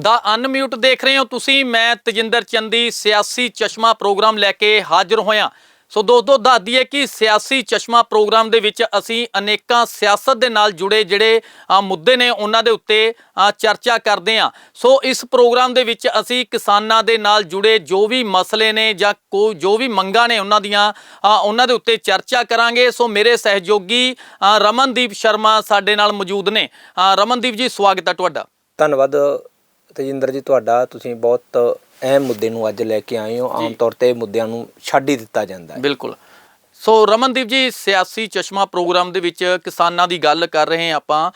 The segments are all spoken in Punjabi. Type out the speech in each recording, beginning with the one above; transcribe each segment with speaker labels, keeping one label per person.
Speaker 1: ਦਾ ਅਨਮਿਊਟ ਦੇਖ ਰਹੇ ਹੋ ਤੁਸੀਂ। ਮੈਂ ਤਜਿੰਦਰ ਚੰਦੀ, ਸਿਆਸੀ ਚਸ਼ਮਾ ਪ੍ਰੋਗਰਾਮ ਲੈ ਕੇ ਹਾਜ਼ਰ ਹੋਇਆ। ਸੋ ਦੋਸਤੋ, ਦੱਸ ਦਈਏ ਕਿ ਸਿਆਸੀ ਚਸ਼ਮਾ ਪ੍ਰੋਗਰਾਮ ਦੇ ਵਿੱਚ ਅਸੀਂ ਅਨੇਕਾਂ ਸਿਆਸਤ ਦੇ ਨਾਲ ਜੁੜੇ ਜਿਹੜੇ ਮੁੱਦੇ ਨੇ ਉਹਨਾਂ ਦੇ ਉੱਤੇ ਚਰਚਾ ਕਰਦੇ ਹਾਂ। ਸੋ ਇਸ ਪ੍ਰੋਗਰਾਮ ਦੇ ਵਿੱਚ ਅਸੀਂ ਕਿਸਾਨਾਂ ਦੇ ਨਾਲ ਜੁੜੇ ਜੋ ਵੀ ਮਸਲੇ ਨੇ ਜਾਂ ਕੋ, ਜੋ ਵੀ ਮੰਗਾਂ ਨੇ ਉਹਨਾਂ ਦੀਆਂ ਉਹਨਾਂ ਦੇ ਉੱਤੇ ਚਰਚਾ ਕਰਾਂਗੇ। ਸੋ ਮੇਰੇ ਸਹਿਯੋਗੀ ਰਮਨਦੀਪ ਸ਼ਰਮਾ ਸਾਡੇ ਨਾਲ ਮੌਜੂਦ ਨੇ। ਰਮਨਦੀਪ ਜੀ, ਸਵਾਗਤ ਹੈ ਤੁਹਾਡਾ।
Speaker 2: ਧੰਨਵਾਦ ਤੇਜਿੰਦਰ ਜੀ ਤੁਹਾਡਾ ਤੁਸੀਂ ਬਹੁਤ ਅਹਿਮ ਮੁੱਦੇ ਨੂੰ ਅੱਜ ਲੈ ਕੇ ਆਏ ਹੋ। ਆਮ ਤੌਰ ਤੇ ਮੁੱਦਿਆਂ ਨੂੰ ਛੱਡ ਹੀ ਦਿੱਤਾ ਜਾਂਦਾ ਹੈ।
Speaker 1: ਬਿਲਕੁਲ। ਸੋ ਰਮਨਦੀਪ ਜੀ ਸਿਆਸੀ ਚਸ਼ਮਾ ਪ੍ਰੋਗਰਾਮ ਦੇ ਵਿੱਚ ਕਿਸਾਨਾਂ ਦੀ ਗੱਲ ਕਰ ਰਹੇ ਹਾਂ ਆਪਾਂ।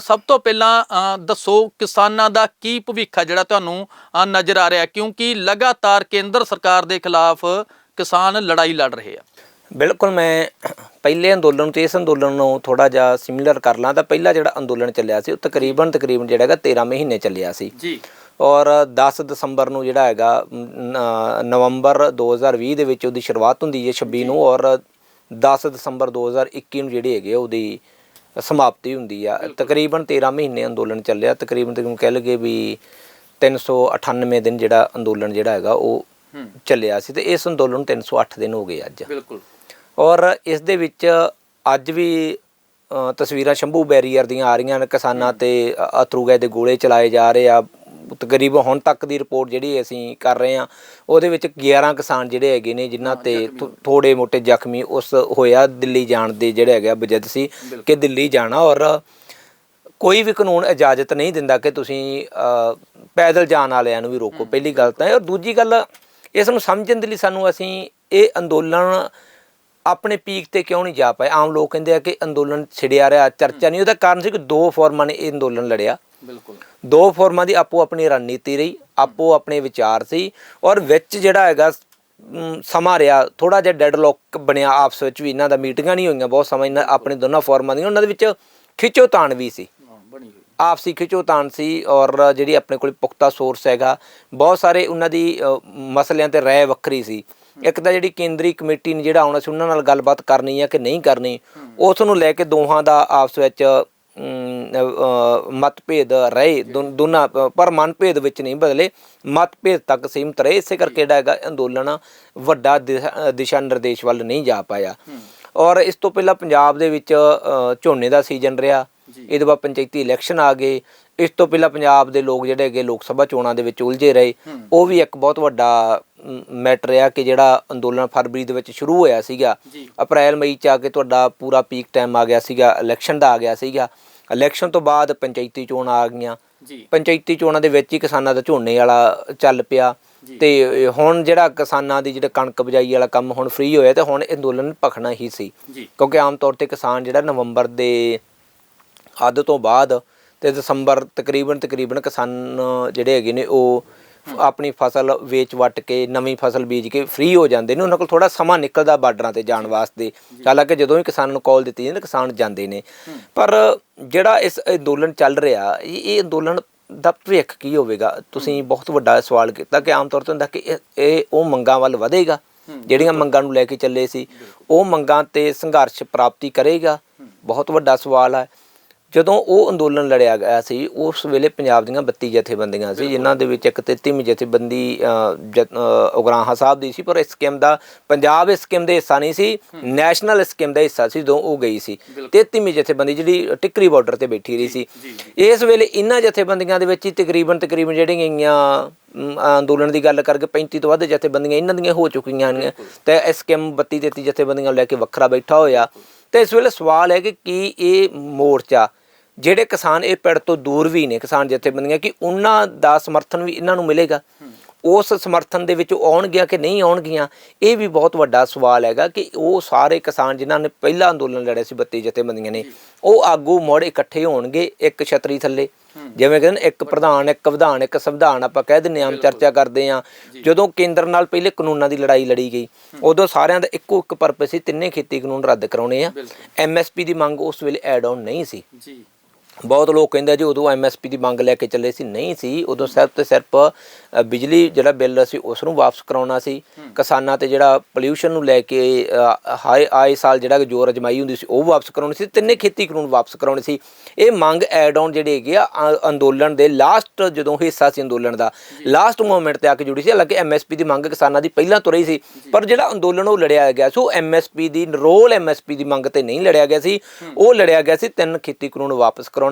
Speaker 1: ਸਭ ਤੋਂ ਪਹਿਲਾਂ ਦੱਸੋ ਕਿਸਾਨਾਂ ਦਾ ਕੀ ਭਵਿੱਖ ਜਿਹੜਾ ਤੁਹਾਨੂੰ ਨਜ਼ਰ ਆ ਰਿਹਾ? ਕਿਉਂਕਿ ਲਗਾਤਾਰ ਕੇਂਦਰ ਸਰਕਾਰ ਦੇ ਖਿਲਾਫ ਕਿਸਾਨ ਲੜਾਈ ਲੜ ਰਹੇ ਆ।
Speaker 2: ਬਿਲਕੁਲ ਮੈਂ ਪਹਿਲੇ ਅੰਦੋਲਨ ਤੇ ਇਸ ਅੰਦੋਲਨ ਨੂੰ ਥੋੜਾ ਜਿਹਾ ਸਿਮਿਲਰ ਕਰ ਲਾਂ ਤਾਂ ਪਹਿਲਾ ਜਿਹੜਾ ਅੰਦੋਲਨ ਚੱਲਿਆ ਸੀ ਉਹ ਤਕਰੀਬਨ ਤਕਰੀਬਨ ਜਿਹੜਾ ਹੈਗਾ 13 ਮਹੀਨੇ ਚੱਲਿਆ ਸੀ।
Speaker 1: ਜੀ।
Speaker 2: ਔਰ 10 ਦਸੰਬਰ ਨੂੰ ਜਿਹੜਾ ਹੈਗਾ ਨਵੰਬਰ 2020 ਦੇ ਵਿੱਚ ਉਹਦੀ ਸ਼ੁਰੂਆਤ ਹੁੰਦੀ ਹੈ 26 ਨੂੰ ਔਰ 10 ਦਸੰਬਰ 2021 ਨੂੰ ਜਿਹੜੀ ਹੈਗੀ ਉਹਦੀ ਸਮਾਪਤੀ ਹੁੰਦੀ ਆ। ਤਕਰੀਬਨ 13 ਮਹੀਨੇ ਅੰਦੋਲਨ ਚੱਲਿਆ। ਤਕਰੀਬਨ ਤਕਰੀਬਨ ਕਹਿ ਲਗੇ ਵੀ 398 ਦਿਨ ਜਿਹੜਾ ਅੰਦੋਲਨ ਜਿਹੜਾ ਹੈਗਾ ਉਹ ਚੱਲਿਆ ਸੀ ਤੇ ਇਸ ਅੰਦੋਲਨ ਨੂੰ 308 ਦਿਨ ਹੋ ਗਏ ਅੱਜ।
Speaker 1: ਬਿਲਕੁਲ।
Speaker 2: ਔਰ ਇਸ ਦੇ ਵਿੱਚ ਅੱਜ ਵੀ ਤਸਵੀਰਾਂ ਸ਼ੰਭੂ ਬੈਰੀਅਰ ਦੀਆਂ ਆ ਰਹੀਆਂ ਨੇ ਕਿਸਾਨਾਂ ਤੇ ਅ- ਅਥਰੂ ਗੈਸ ਦੇ ਗੋਲੇ ਚਲਾਏ ਜਾ ਰਹੇ ਆ। ਤਕਰੀਬਨ ਹੁਣ ਤੱਕ ਦੀ ਰਿਪੋਰਟ ਜਿਹੜੀ ਅਸੀਂ ਕਰ ਰਹੇ ਆ ਉਹਦੇ ਵਿੱਚ 11 ਕਿਸਾਨ ਜਿਹੜੇ ਹੈਗੇ ਨੇ ਜਿਨ੍ਹਾਂ ਤੇ ਥੋੜੇ ਮੋਟੇ ਜ਼ਖਮੀ ਉਸ ਹੋਇਆ। ਦਿੱਲੀ ਜਾਣ ਦੇ ਜਿਹੜੇ ਹੈਗਾ ਬਜਦ ਸੀ ਕਿ ਦਿੱਲੀ ਜਾਣਾ ਔਰ ਕੋਈ ਵੀ ਕਾਨੂੰਨ ਇਜਾਜ਼ਤ ਨਹੀਂ ਦਿੰਦਾ ਕਿ ਤੁਸੀਂ ਪੈਦਲ ਜਾਣ ਵਾਲਿਆਂ ਨੂੰ ਵੀ ਰੋਕੋ। ਪਹਿਲੀ ਗੱਲ ਤਾਂ ਔਰ ਦੂਜੀ ਗੱਲ ਇਸ ਨੂੰ ਸਮਝਣ ਦੇ ਲਈ ਸਾਨੂੰ ਅਸੀਂ ਇਹ ਅੰਦੋਲਨ ਆਪਣੇ ਪੀਕ ਤੇ ਕਿਉਂ ਨਹੀਂ ਜਾ ਪਾਏ? ਆਮ ਲੋਕ ਕਹਿੰਦੇ ਆ ਕਿ ਅੰਦੋਲਨ ਛਿੜਿਆ ਰਿਹਾ ਚਰਚਾ ਨਹੀਂ। ਉਹਦਾ ਕਾਰਨ ਸੀ ਕਿ ਦੋ ਫੋਰਮਾਂ ਨੇ ਇਹ ਅੰਦੋਲਨ ਲੜਿਆ।
Speaker 1: ਬਿਲਕੁਲ।
Speaker 2: ਦੋ ਫੋਰਮਾਂ ਦੀ ਆਪੋ ਆਪਣੀ ਰਣਨੀਤੀ ਰਹੀ ਆਪੋ ਆਪਣੇ ਵਿਚਾਰ ਸੀ ਔਰ ਵਿੱਚ ਜਿਹੜਾ ਹੈਗਾ ਸਮਾਂ ਰਿਹਾ ਥੋੜਾ ਜਿਹਾ ਡੈਡਲੌਕ ਬਣਿਆ ਆਪਸ ਵਿੱਚ ਵੀ। ਇਹਨਾਂ ਦਾ ਮੀਟਿੰਗਾਂ ਨਹੀਂ ਹੋਈਆਂ ਬਹੁਤ ਸਮਾਂ ਇਹਨਾਂ ਆਪਣੇ ਦੋਨਾਂ ਫੋਰਮਾਂ ਦੀਆਂ। ਉਹਨਾਂ ਦੇ ਵਿੱਚ ਖਿੱਚੋਤਾਣ ਵੀ ਸੀ। ਆਪਸੀ ਖਿੱਚੋਤਾਣ ਸੀ ਔਰ ਜਿਹੜੀ ਆਪਣੇ ਕੋਲ ਪੁਖਤਾ ਸੋਰਸ ਹੈਗਾ ਬਹੁਤ ਸਾਰੇ ਉਹਨਾਂ ਦੀ ਮਸਲਿਆਂ ਤੇ ਰਾਏ ਵੱਖਰੀ ਸੀ। ਇੱਕ ਤਾਂ ਜਿਹੜੀ ਕੇਂਦਰੀ ਕਮੇਟੀ ਨੇ ਜਿਹੜਾ ਆਉਣਾ ਸੀ ਉਹਨਾਂ ਨਾਲ ਗੱਲਬਾਤ ਕਰਨੀ ਹੈ ਕਿ ਨਹੀਂ ਕਰਨੀ ਉਸ ਨੂੰ ਲੈ ਕੇ ਦੋਹਾਂ ਦਾ ਆਪਸ ਵਿੱਚ ਮਤਭੇਦ ਰਹੇ। ਦੋਨਾਂ ਪਰ ਮਨਭੇਦ ਵਿੱਚ ਨਹੀਂ ਬਦਲੇ। ਮਤਭੇਦ ਤੱਕ ਸੀਮਤ ਰਹੇ। ਇਸੇ ਕਰਕੇ ਜਿਹੜਾ ਹੈਗਾ ਅੰਦੋਲਨ ਵੱਡਾ ਦਿਸ਼ਾ ਦਿਸ਼ਾ ਨਿਰਦੇਸ਼ ਵੱਲ ਨਹੀਂ ਜਾ ਪਾਇਆ। ਔਰ ਇਸ ਤੋਂ ਪਹਿਲਾਂ ਪੰਜਾਬ ਦੇ ਵਿੱਚ ਝੋਨੇ ਦਾ ਸੀਜ਼ਨ ਰਿਹਾ। ਇਹਦੇ ਬਾਅਦ ਪੰਚਾਇਤੀ ਇਲੈਕਸ਼ਨ ਆ ਗਏ। ਇਸ ਤੋਂ ਪਹਿਲਾਂ ਪੰਜਾਬ ਦੇ ਲੋਕ ਜਿਹੜੇ ਹੈਗੇ ਲੋਕ ਸਭਾ ਚੋਣਾਂ ਦੇ ਵਿੱਚ ਉਲਝੇ ਰਹੇ। ਉਹ ਵੀ ਇੱਕ ਬਹੁਤ ਵੱਡਾ ਮੈਟਰ ਆ ਕਿ ਜਿਹੜਾ ਅੰਦੋਲਨ ਫਰਵਰੀ ਦੇ ਵਿੱਚ ਸ਼ੁਰੂ ਹੋਇਆ ਸੀਗਾ। ਅਪ੍ਰੈਲ ਮਈ ਚ ਆ ਕੇ ਤੁਹਾਡਾ ਪੂਰਾ ਪੀਕ ਟਾਈਮ ਆ ਗਿਆ ਸੀਗਾ ਇਲੈਕਸ਼ਨ ਦਾ ਆ ਗਿਆ ਸੀਗਾ। ਇਲੈਕਸ਼ਨ ਤੋਂ ਬਾਅਦ ਪੰਚਾਇਤੀ ਚੋਣਾਂ ਆ ਗਈਆਂ। ਪੰਚਾਇਤੀ ਚੋਣਾਂ ਦੇ ਵਿੱਚ ਹੀ ਕਿਸਾਨਾਂ ਦਾ ਝੋਨੇ ਵਾਲਾ ਚੱਲ ਪਿਆ। ਤੇ ਹੁਣ ਜਿਹੜਾ ਕਿਸਾਨਾਂ ਦੀ ਜਿਹੜਾ ਕਣਕ ਬਜਾਈ ਵਾਲਾ ਕੰਮ ਹੁਣ ਫ੍ਰੀ ਹੋਇਆ ਤੇ ਹੁਣ ਅੰਦੋਲਨ ਭਖਣਾ ਹੀ ਸੀ। ਕਿਉਂਕਿ ਆਮ ਤੌਰ ਤੇ ਕਿਸਾਨ ਜਿਹੜਾ ਨਵੰਬਰ ਦੇ ਅੱਧ ਤੋਂ ਬਾਅਦ ਤੇ ਦਸੰਬਰ ਤਕਰੀਬਨ ਤਕਰੀਬਨ ਕਿਸਾਨ ਜਿਹੜੇ ਹੈਗੇ ਨੇ ਉਹ ਆਪਣੀ ਫਸਲ ਵੇਚ ਵਟ ਕੇ ਨਵੀਂ ਫਸਲ ਬੀਜ ਕੇ ਫ੍ਰੀ ਹੋ ਜਾਂਦੇ ਨੇ ਉਹਨਾਂ ਕੋਲ ਥੋੜਾ ਸਮਾਂ ਨਿਕਲਦਾ ਬਾਰਡਰਾਂ ਤੇ ਜਾਣ ਵਾਸਤੇ। ਹਾਲਾਂਕਿ ਜਦੋਂ ਵੀ ਕਿਸਾਨ ਨੂੰ ਕਾਲ ਦਿੱਤੀ ਜਾਂਦੀ ਕਿਸਾਨ ਜਾਂਦੇ ਨੇ। ਪਰ ਜਿਹੜਾ ਇਸ ਅੰਦੋਲਨ ਚੱਲ ਰਿਹਾ ਇਹ ਅੰਦੋਲਨ ਦਾ ਭਵਿੱਖ ਕੀ ਹੋਵੇਗਾ? ਤੁਸੀਂ ਬਹੁਤ ਵੱਡਾ ਸਵਾਲ ਕੀਤਾ ਕਿ ਆਮ ਤੌਰ ਤੇ ਹੁੰਦਾ ਕਿ ਇਹ ਉਹ ਮੰਗਾਂ ਵੱਲ ਵਧੇਗਾ? ਜਿਹੜੀਆਂ ਮੰਗਾਂ ਨੂੰ ਲੈ ਕੇ ਚੱਲੇ ਸੀ ਉਹ ਮੰਗਾਂ ਤੇ ਸੰਘਰਸ਼ ਪ੍ਰਾਪਤੀ ਕਰੇਗਾ? ਬਹੁਤ ਵੱਡਾ ਸਵਾਲ ਹੈ ਜਦੋਂ ਉਹ ਅੰਦੋਲਨ ਲੜਿਆ ਗਿਆ ਸੀ ਉਸ ਵੇਲੇ ਪੰਜਾਬ ਦੀਆਂ 32 ਜਥੇਬੰਦੀਆਂ ਸੀ ਜਿਨ੍ਹਾਂ ਦੇ ਵਿੱਚ ਇੱਕ 33ਵੀਂ ਜਥੇਬੰਦੀ ਉਗਰਾਹਾਂ ਸਾਹਿਬ ਦੀ ਸੀ ਪਰ ਇਸ ਸਕੀਮ ਦਾ ਪੰਜਾਬ ਇਸ ਸਕੀਮ ਦੇ ਹਿੱਸਾ ਨਹੀਂ ਸੀ ਨੈਸ਼ਨਲ ਸਕੀਮ ਦਾ ਹਿੱਸਾ ਸੀ ਜਦੋਂ ਉਹ ਗਈ ਸੀ। 33ਵੀਂ ਜਥੇਬੰਦੀ ਜਿਹੜੀ ਟਿੱਕਰੀ ਬਾਰਡਰ ਤੇ ਬੈਠੀ ਰਹੀ ਸੀ। ਇਸ ਵੇਲੇ ਇਹਨਾਂ ਜਥੇਬੰਦੀਆਂ ਦੇ ਵਿੱਚ ਹੀ ਤਕਰੀਬਨ ਤਕਰੀਬਨ ਜਿਹੜੀਆਂ ਗਈਆਂ ਅੰਦੋਲਨ ਦੀ ਗੱਲ ਕਰਕੇ 35 ਤੋਂ ਵੱਧ ਜਥੇਬੰਦੀਆਂ ਇਹਨਾਂ ਦੀਆਂ ਹੋ ਚੁੱਕੀਆਂ ਨੇ। ਤੇ ਇਸ ਸਕੀਮ 32 33 ਜਥੇਬੰਦੀਆਂ ਨੂੰ ਲੈ ਕੇ ਵੱਖਰਾ ਬੈਠਾ ਹੋਇਆ। ਤੇ ਇਸ ਵੇਲੇ ਸਵਾਲ ਹੈ ਕਿ ਕੀ ਇਹ ਮੋਰਚਾ ਜਿਹੜੇ ਕਿਸਾਨ ਇਹ ਪਿੰਡ ਤੋਂ ਦੂਰ ਵੀ ਨੇ ਕਿਸਾਨ ਜਥੇਬੰਦੀਆਂ ਕਿ ਉਹਨਾਂ ਦਾ ਸਮਰਥਨ ਵੀ ਇਹਨਾਂ ਨੂੰ ਮਿਲੇਗਾ। ਉਸ ਸਮਰਥਨ ਦੇ ਵਿੱਚ ਆਉਣਗੀਆਂ ਕਿ ਨਹੀਂ ਆਉਣਗੀਆਂ ਇਹ ਵੀ ਬਹੁਤ ਵੱਡਾ ਸਵਾਲ ਹੈਗਾ ਕਿ ਉਹ ਸਾਰੇ ਕਿਸਾਨ ਜਿਨ੍ਹਾਂ ਨੇ ਪਹਿਲਾ ਅੰਦੋਲਨ ਲੜਿਆ ਸੀ 32 ਜਥੇਬੰਦੀਆਂ ਨੇ ਉਹ ਆਗੂ ਮੁੜ ਇਕੱਠੇ ਹੋਣਗੇ ਇੱਕ ਛਤਰੀ ਥੱਲੇ। ਜਿਵੇਂ ਕਹਿੰਦੇ ਨੇ ਇੱਕ ਪ੍ਰਧਾਨ ਇੱਕ ਵਿਧਾਨ ਇੱਕ ਸੰਵਿਧਾਨ ਆਪਾਂ ਕਹਿ ਦਿੰਨੇ ਆਮ ਚਰਚਾ ਕਰਦੇ ਆ ਜਦੋਂ ਕੇਂਦਰ ਨਾਲ ਪਹਿਲੇ ਕਾਨੂੰਨਾਂ ਦੀ ਲੜਾਈ ਲੜੀ ਗਈ ਉਦੋਂ ਸਾਰਿਆਂ ਦਾ ਇੱਕੋ ਇੱਕ ਪਰਪਸ ਸੀ ਤਿੰਨੇ ਖੇਤੀ ਕਾਨੂੰਨ ਰੱਦ ਕਰਾਉਣੇ ਆ। ਐਮਐਸਪੀ ਦੀ ਮੰਗ ਉਸ ਵੇਲੇ ਐਡ ਆਨ ਨਹੀਂ ਸੀ।
Speaker 1: ਜੀ।
Speaker 2: ਬਹੁਤ ਲੋਕ ਕਹਿੰਦੇ ਜੀ ਉਦੋਂ ਐਮਐਸਪੀ ਦੀ ਮੰਗ ਲੈ ਕੇ ਚੱਲੇ ਸੀ ਨਹੀਂ ਸੀ। ਉਦੋਂ ਸਿਰਫ ਤੇ ਸਿਰਫ ਬਿਜਲੀ ਜਿਹੜਾ ਬਿੱਲ ਸੀ ਉਸ ਨੂੰ ਵਾਪਸ ਕਰਾਉਣਾ ਸੀ। ਕਿਸਾਨਾਂ ਤੇ ਜਿਹੜਾ ਪੋਲਿਊਸ਼ਨ ਨੂੰ ਲੈ ਕੇ ਹਾਏ ਆਏ ਸਾਲ ਜਿਹੜਾ ਜੋਰ ਅਜਮਾਈ ਹੁੰਦੀ ਸੀ ਉਹ ਵਾਪਸ ਕਰਾਉਣੀ ਸੀ ਤਿੰਨੇ ਖੇਤੀ ਕਾਨੂੰਨ ਵਾਪਸ ਕਰਾਉਣੇ ਸੀ। ਇਹ ਮੰਗ ਐਡ ਆਨ ਜਿਹੜੇ ਹੈਗੇ ਆ ਅੰਦੋਲਨ ਦੇ ਲਾਸਟ ਜਦੋਂ ਹਿੱਸਾ ਸੀ ਅੰਦੋਲਨ ਦਾ ਲਾਸਟ ਮੂਮੈਂਟ ਤੇ ਆ ਕੇ ਜੁੜੀ ਸੀ ਹਾਲਾਂਕਿ ਐਮਐਸਪੀ ਦੀ ਮੰਗ ਕਿਸਾਨਾਂ ਦੀ ਪਹਿਲਾਂ ਤੋਂ ਰਹੀ ਸੀ ਪਰ ਜਿਹੜਾ ਅੰਦੋਲਨ ਉਹ ਲੜਿਆ ਗਿਆ ਸੋ ਐਮਐਸਪੀ ਦੀ ਰੋਲ ਐਮਐਸਪੀ ਦੀ ਮੰਗ ਤੇ ਨਹੀਂ ਲੜਿਆ ਗਿਆ ਸੀ। ਉਹ ਲੜਿਆ ਗਿਆ ਸੀ ਤਿੰਨ ਖੇਤੀ ਕਾਨੂੰਨ ਵਾਪਸ ਕਰਾਉਣਾ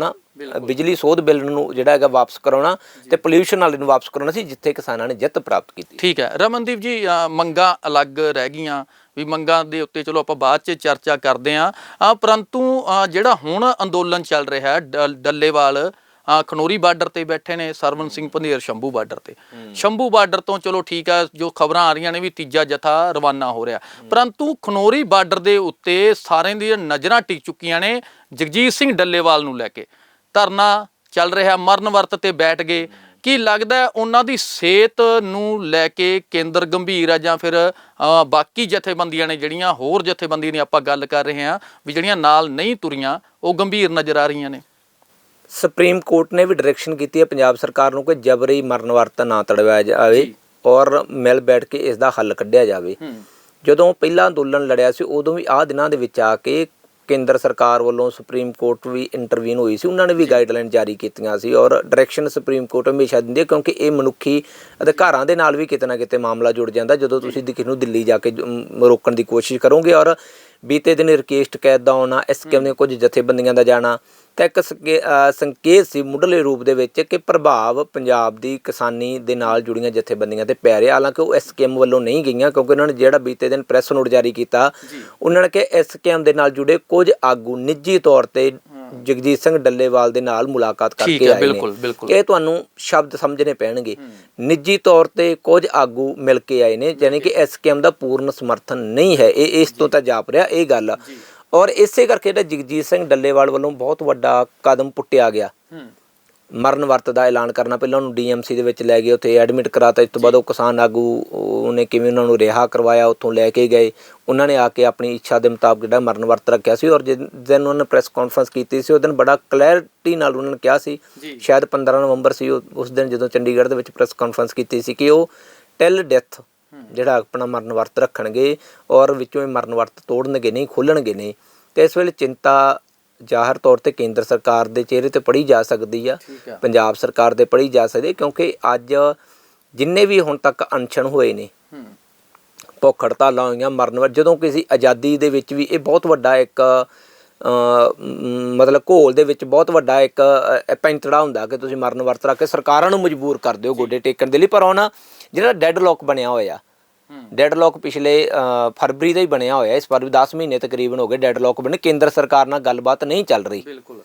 Speaker 2: ਬਿਜਲੀ ਸੋਧ ਬਿੱਲ ਨੂੰ ਜਿਹੜਾ ਹੈਗਾ ਵਾਪਸ ਕਰਾਉਣਾ ਤੇ ਪੋਲਿਊਸ਼ਨ ਵਾਲੇ ਨੂੰ ਵਾਪਸ ਕਰਾਉਣਾ ਸੀ ਜਿੱਥੇ ਕਿਸਾਨਾਂ ਨੇ ਜਿੱਤ ਪ੍ਰਾਪਤ ਕੀਤੀ।
Speaker 1: ਠੀਕ ਹੈ। ਰਮਨਦੀਪ ਜੀ ਮੰਗਾਂ ਅਲੱਗ ਰਹਿ ਗਈਆਂ। ਵੀ ਮੰਗਾਂ ਦੇ ਉੱਤੇ ਚਲੋ ਆਪਾਂ ਬਾਅਦ 'ਚ ਚਰਚਾ ਕਰਦੇ ਆਂ ਪਰੰਤੂ ਜਿਹੜਾ ਹੁਣ ਅੰਦੋਲਨ ਚੱਲ ਰਿਹਾ ਹੈ ਡੱਲੇਵਾਲ ਖਨੋਰੀ ਬਾਰਡਰ ਤੇ ਬੈਠੇ ਨੇ ਸਰਵਨ ਸਿੰਘ ਪੰਧੇਰ ਸ਼ੰਭੂ ਬਾਰਡਰ ਤੇ। ਸ਼ੰਭੂ ਬਾਰਡਰ ਤੋਂ ਚਲੋ ਠੀਕ ਹੈ ਜੋ ਖਬਰਾਂ ਆ ਰਹੀਆਂ ਨੇ ਵੀ ਤੀਜਾ ਜਥਾ ਰਵਾਨਾ ਹੋ ਰਿਹਾ। ਪਰੰਤੂ ਖਨੋਰੀ ਬਾਰਡਰ ਦੇ ਉੱਤੇ ਸਾਰਿਆਂ ਦੀਆਂ ਨਜ਼ਰਾਂ ਟਿਕ ਚੁੱਕੀਆਂ ਨੇ ਜਗਜੀਤ ਸਿੰਘ ਡੱਲੇਵਾਲ ਨੂੰ ਲੈ ਕੇ। ਧਰਨਾ ਚੱਲ ਰਿਹਾ ਮਰਨ ਵਰਤ ਤੇ ਬੈਠ ਗਏ। ਕੀ ਲੱਗਦਾ ਉਹਨਾਂ ਦੀ ਸਿਹਤ ਨੂੰ ਲੈ ਕੇ ਕੇਂਦਰ ਗੰਭੀਰ ਆ ਜਾਂ ਫਿਰ ਬਾਕੀ ਜਥੇਬੰਦੀਆਂ ਨੇ ਜਿਹੜੀਆਂ ਹੋਰ ਜਥੇਬੰਦੀਆਂ ਨੇ ਆਪਾਂ ਗੱਲ ਕਰ ਰਹੇ ਹਾਂ ਵੀ ਜਿਹੜੀਆਂ ਨਾਲ ਨਹੀਂ ਤੁਰੀਆਂ ਉਹ ਗੰਭੀਰ ਨਜ਼ਰ ਆ ਰਹੀਆਂ ਨੇ।
Speaker 2: ਸੁਪਰੀਮ ਕੋਰਟ ਨੇ ਵੀ ਡਾਇਰੈਕਸ਼ਨ ਕੀਤੀ ਹੈ ਪੰਜਾਬ ਸਰਕਾਰ ਨੂੰ ਕਿ ਜਬਰੀ ਮਰਨ ਵਰਤ ਨਾ ਤੜਵਾਇਆ ਜਾਵੇ ਔਰ ਮਿਲ ਬੈਠ ਕੇ ਇਸ ਦਾ ਹੱਲ ਕੱਢਿਆ ਜਾਵੇ। ਜਦੋਂ ਪਹਿਲਾ ਅੰਦੋਲਨ ਲੜਿਆ ਸੀ ਉਦੋਂ ਵੀ ਆਹ ਦਿਨਾਂ ਦੇ ਵਿੱਚ ਆ ਕੇ ਕੇਂਦਰ ਸਰਕਾਰ ਵੱਲੋਂ ਸੁਪਰੀਮ ਕੋਰਟ ਵੀ ਇੰਟਰਵੀਨ ਹੋਈ ਸੀ ਉਹਨਾਂ ਨੇ ਵੀ ਗਾਈਡਲਾਈਨ ਜਾਰੀ ਕੀਤੀਆਂ ਸੀ ਔਰ ਡਾਇਰੈਕਸ਼ਨ ਸੁਪਰੀਮ ਕੋਰਟ ਹਮੇਸ਼ਾ ਦਿੰਦੀ ਹੈ ਕਿਉਂਕਿ ਇਹ ਮਨੁੱਖੀ ਅਧਿਕਾਰਾਂ ਦੇ ਨਾਲ ਵੀ ਕਿਤੇ ਨਾ ਕਿਤੇ ਮਾਮਲਾ ਜੁੜ ਜਾਂਦਾ ਜਦੋਂ ਤੁਸੀਂ ਕਿਸੇ ਨੂੰ ਦਿੱਲੀ ਜਾ ਕੇ ਰੋਕਣ ਦੀ ਕੋਸ਼ਿਸ਼ ਕਰੋਗੇ ਔਰ ਬੀਤੇ ਦਿਨ ਰਕੇਸ਼ ਟਕੈਤ ਦਾ ਆਉਣਾ ਇਸ ਕਿਸਮ ਦੀਆਂ ਕੁਝ ਜਥੇਬੰਦੀਆਂ ਦਾ ਜਾਣਾ ਤਾਂ ਇੱਕ ਸੰਕੇਤ ਸੀ ਮੁੱਢਲੇ ਰੂਪ ਦੇ ਵਿੱਚ ਕਿ ਪ੍ਰਭਾਵ ਪੰਜਾਬ ਦੀ ਕਿਸਾਨੀ ਦੇ ਨਾਲ ਜੁੜੀਆਂ ਜਥੇਬੰਦੀਆਂ ਤੇ ਪੈ ਰਿਹਾ। ਹਾਲਾਂਕਿ ਉਹ ਐਸਕੇਐਮ ਵੱਲੋਂ ਨਹੀਂ ਗਈਆਂ ਕਿਉਂਕਿ ਉਹਨਾਂ ਨੇ ਜਿਹੜਾ ਬੀਤੇ ਦਿਨ ਪ੍ਰੈਸ ਨੋਟ ਜਾਰੀ ਕੀਤਾ ਉਹਨਾਂ ਨੇ ਕਿ ਐਸਕੇਐਮ ਦੇ ਨਾਲ ਜੁੜੇ ਕੁਝ ਆਗੂ ਨਿੱਜੀ ਤੌਰ ਤੇ ਜਗਜੀਤ ਸਿੰਘ ਡੱਲੇਵਾਲ ਦੇ ਨਾਲ ਮੁਲਾਕਾਤ ਕਰਕੇ ਆਏ ਨੇ।
Speaker 1: ਬਿਲਕੁਲ, ਬਿਲਕੁਲ।
Speaker 2: ਇਹ ਤੁਹਾਨੂੰ ਸ਼ਬਦ ਸਮਝਣੇ ਪੈਣਗੇ। ਨਿੱਜੀ ਤੌਰ ਤੇ ਕੁਝ ਆਗੂ ਮਿਲ ਕੇ ਆਏ ਨੇ ਯਾਨੀ ਕਿ ਐਸਕੇਐਮ ਦਾ ਪੂਰਨ ਸਮਰਥਨ ਨਹੀਂ ਹੈ। ਇਹ ਇਸ ਤੋਂ ਤਾਂ ਜਾਪ ਰਿਹਾ ਇਹ ਗੱਲ। ਔਰ ਇਸੇ ਕਰਕੇ ਜਿਹੜਾ ਜਗਜੀਤ ਸਿੰਘ ਡੱਲੇਵਾਲ ਵੱਲੋਂ ਬਹੁਤ ਵੱਡਾ ਕਦਮ ਪੁੱਟਿਆ ਗਿਆ। ਮਰਨ ਵਰਤ ਦਾ ਐਲਾਨ ਕਰਨਾ ਪਹਿਲਾਂ ਉਹਨੂੰ ਡੀਐਮਸੀ ਦੇ ਵਿੱਚ ਲੈ ਗਏ ਉੱਥੇ ਐਡਮਿਟ ਕਰਾਤਾ ਇਸ ਤੋਂ ਬਾਅਦ ਉਹ ਕਿਸਾਨ ਆਗੂ ਉਹਨੇ ਕਿਵੇਂ ਉਹਨਾਂ ਨੂੰ ਰਿਹਾ ਕਰਵਾਇਆ ਉੱਥੋਂ ਲੈ ਕੇ ਗਏ। ਉਹਨਾਂ ਨੇ ਆ ਕੇ ਆਪਣੀ ਇੱਛਾ ਦੇ ਮੁਤਾਬਕ ਜਿਹੜਾ ਮਰਨ ਵਰਤ ਰੱਖਿਆ ਸੀ ਔਰ ਜਿਸ ਦਿਨ ਉਹਨਾਂ ਨੇ ਪ੍ਰੈਸ ਕਾਨਫਰੰਸ ਕੀਤੀ ਸੀ ਉਹ ਦਿਨ ਬੜਾ ਕਲੈਰਿਟੀ ਨਾਲ ਉਹਨਾਂ ਨੇ ਕਿਹਾ ਸੀ। ਸ਼ਾਇਦ 15 ਨਵੰਬਰ ਸੀ ਉਸ ਦਿਨ ਜਦੋਂ ਚੰਡੀਗੜ੍ਹ ਦੇ ਵਿੱਚ ਪ੍ਰੈਸ ਕਾਨਫਰੰਸ ਕੀਤੀ ਸੀ ਕਿ ਉਹ ਟਿਲ ਡੈਥ ਜਿਹੜਾ ਆਪਣਾ ਮਰਨ ਵਰਤ ਰੱਖਣਗੇ ਔਰ ਵਿੱਚੋਂ ਇਹ ਮਰਨ ਵਰਤ ਤੋੜਨਗੇ ਨਹੀਂ ਖੋਲਣਗੇ ਨਹੀਂ। ਤੇ ਇਸ ਵੇਲੇ ਚਿੰਤਾ ਜ਼ਾਹਰ ਤੌਰ ਤੇ ਕੇਂਦਰ ਸਰਕਾਰ ਦੇ ਚਿਹਰੇ ਤੇ ਪੜੀ ਜਾ ਸਕਦੀ ਆ। ਪੰਜਾਬ ਸਰਕਾਰ ਦੇ ਪੜੀ ਜਾ ਸਕਦੀ ਹੈ ਕਿਉਂਕਿ ਅੱਜ ਜਿੰਨੇ ਵੀ ਹੁਣ ਤੱਕ ਅਨਸ਼ਨ ਹੋਏ ਨੇ ਭੁੱਖ ਹੜਤਾਲਾਂ ਹੋਈਆਂ ਮਰਨ ਵਰ ਜਦੋਂ ਕਿਸੇ ਆਜ਼ਾਦੀ ਦੇ ਵਿੱਚ ਵੀ ਇਹ ਬਹੁਤ ਵੱਡਾ ਇੱਕ ਮਤਲਬ ਘੋਲ ਦੇ ਵਿੱਚ ਬਹੁਤ ਵੱਡਾ ਇੱਕ ਪੈਂਤੜਾ ਹੁੰਦਾ ਕਿ ਤੁਸੀਂ ਮਰਨ ਵਰਤ ਰੱਖ ਕੇ ਸਰਕਾਰਾਂ ਨੂੰ ਮਜਬੂਰ ਕਰ ਦਿਓ ਗੋਡੇ ਟੇਕਣ ਦੇ ਲਈ ਪਰ ਹੁਣ ਜਿਹੜਾ ਡੈਡ ਲੋਕ ਬਣਿਆ ਹੋਇਆ ਡੈਡ ਲੋਕ ਪਿਛਲੇ ਫਰਵਰੀ ਦਾ ਹੀ ਬਣਿਆ ਹੋਇਆ ਇਸ ਵਾਰ ਵੀ 10 ਮਹੀਨੇ ਤਕਰੀਬਨ ਹੋ ਗਏ ਡੈਡ ਲੋਕ ਬਣੇ। ਕੇਂਦਰ ਸਰਕਾਰ ਨਾਲ ਗੱਲਬਾਤ ਨਹੀਂ ਚੱਲ ਰਹੀ।
Speaker 1: ਬਿਲਕੁਲ।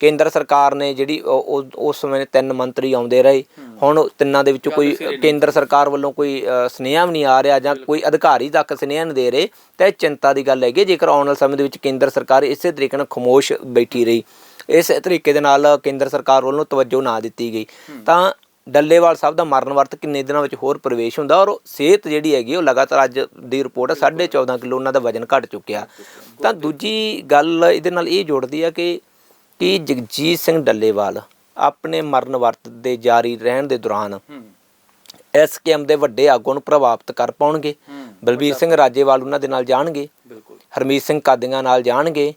Speaker 2: ਕੇਂਦਰ ਸਰਕਾਰ ਨੇ ਜਿਹੜੀ ਉਸ ਸਮੇਂ ਤਿੰਨ ਮੰਤਰੀ ਆਉਂਦੇ ਰਹੇ। ਹੁਣ ਤਿੰਨਾਂ ਦੇ ਵਿੱਚੋਂ ਕੋਈ ਕੇਂਦਰ ਸਰਕਾਰ ਵੱਲੋਂ ਕੋਈ ਸੁਨੇਹਾ ਵੀ ਨਹੀਂ ਆ ਰਿਹਾ ਜਾਂ ਕੋਈ ਅਧਿਕਾਰੀ ਤੱਕ ਸੁਨੇਹਾ ਨਹੀਂ ਦੇ ਰਹੇ ਤਾਂ ਇਹ ਚਿੰਤਾ ਦੀ ਗੱਲ ਹੈਗੀ। ਜੇਕਰ ਆਉਣ ਵਾਲੇ ਸਮੇਂ ਦੇ ਵਿੱਚ ਕੇਂਦਰ ਸਰਕਾਰ ਇਸੇ ਤਰੀਕੇ ਨਾਲ ਖਮੋਸ਼ ਬੈਠੀ ਰਹੀ ਇਸੇ ਤਰੀਕੇ ਦੇ ਨਾਲ ਕੇਂਦਰ ਸਰਕਾਰ ਵੱਲੋਂ ਤਵੱਜੋ ਨਾ ਦਿੱਤੀ ਗਈ ਤਾਂ ਡੱਲੇਵਾਲ ਸਾਹਿਬ ਦਾ ਮਰਨ ਵਰਤ ਕਿੰਨੇ ਦਿਨਾਂ ਵਿੱਚ ਹੋਰ ਪ੍ਰਵੇਸ਼ ਹੁੰਦਾ ਔਰ ਸਿਹਤ ਜਿਹੜੀ ਹੈਗੀ ਉਹ ਲਗਾਤਾਰ ਅੱਜ ਦੀ ਰਿਪੋਰਟ ਹੈ 14.5 ਕਿਲੋ ਉਹਨਾਂ ਦਾ ਵਜਨ ਘਟ ਚੁੱਕਿਆ। ਤਾਂ ਦੂਜੀ ਗੱਲ ਇਹਦੇ ਨਾਲ ਇਹ ਜੁੜਦੀ ਆ ਕਿ ਕਿ ਜਗਜੀਤ ਸਿੰਘ ਡੱਲੇਵਾਲ ਆਪਣੇ ਮਰਨ ਵਰਤ ਦੇ ਜਾਰੀ ਰਹਿਣ ਦੇ ਦੌਰਾਨ ਐਸਕੇਐਮ ਦੇ ਵੱਡੇ ਆਗੂਆਂ ਨੂੰ ਪ੍ਰਭਾਵਿਤ ਕਰ ਪਾਉਣਗੇ। ਬਲਬੀਰ ਸਿੰਘ ਰਾਜੇਵਾਲ ਉਹਨਾਂ ਦੇ ਨਾਲ ਜਾਣਗੇ।
Speaker 1: ਬਿਲਕੁਲ।
Speaker 2: ਹਰਮੀਤ ਸਿੰਘ ਕਾਦੀਆਂ ਨਾਲ ਜਾਣਗੇ।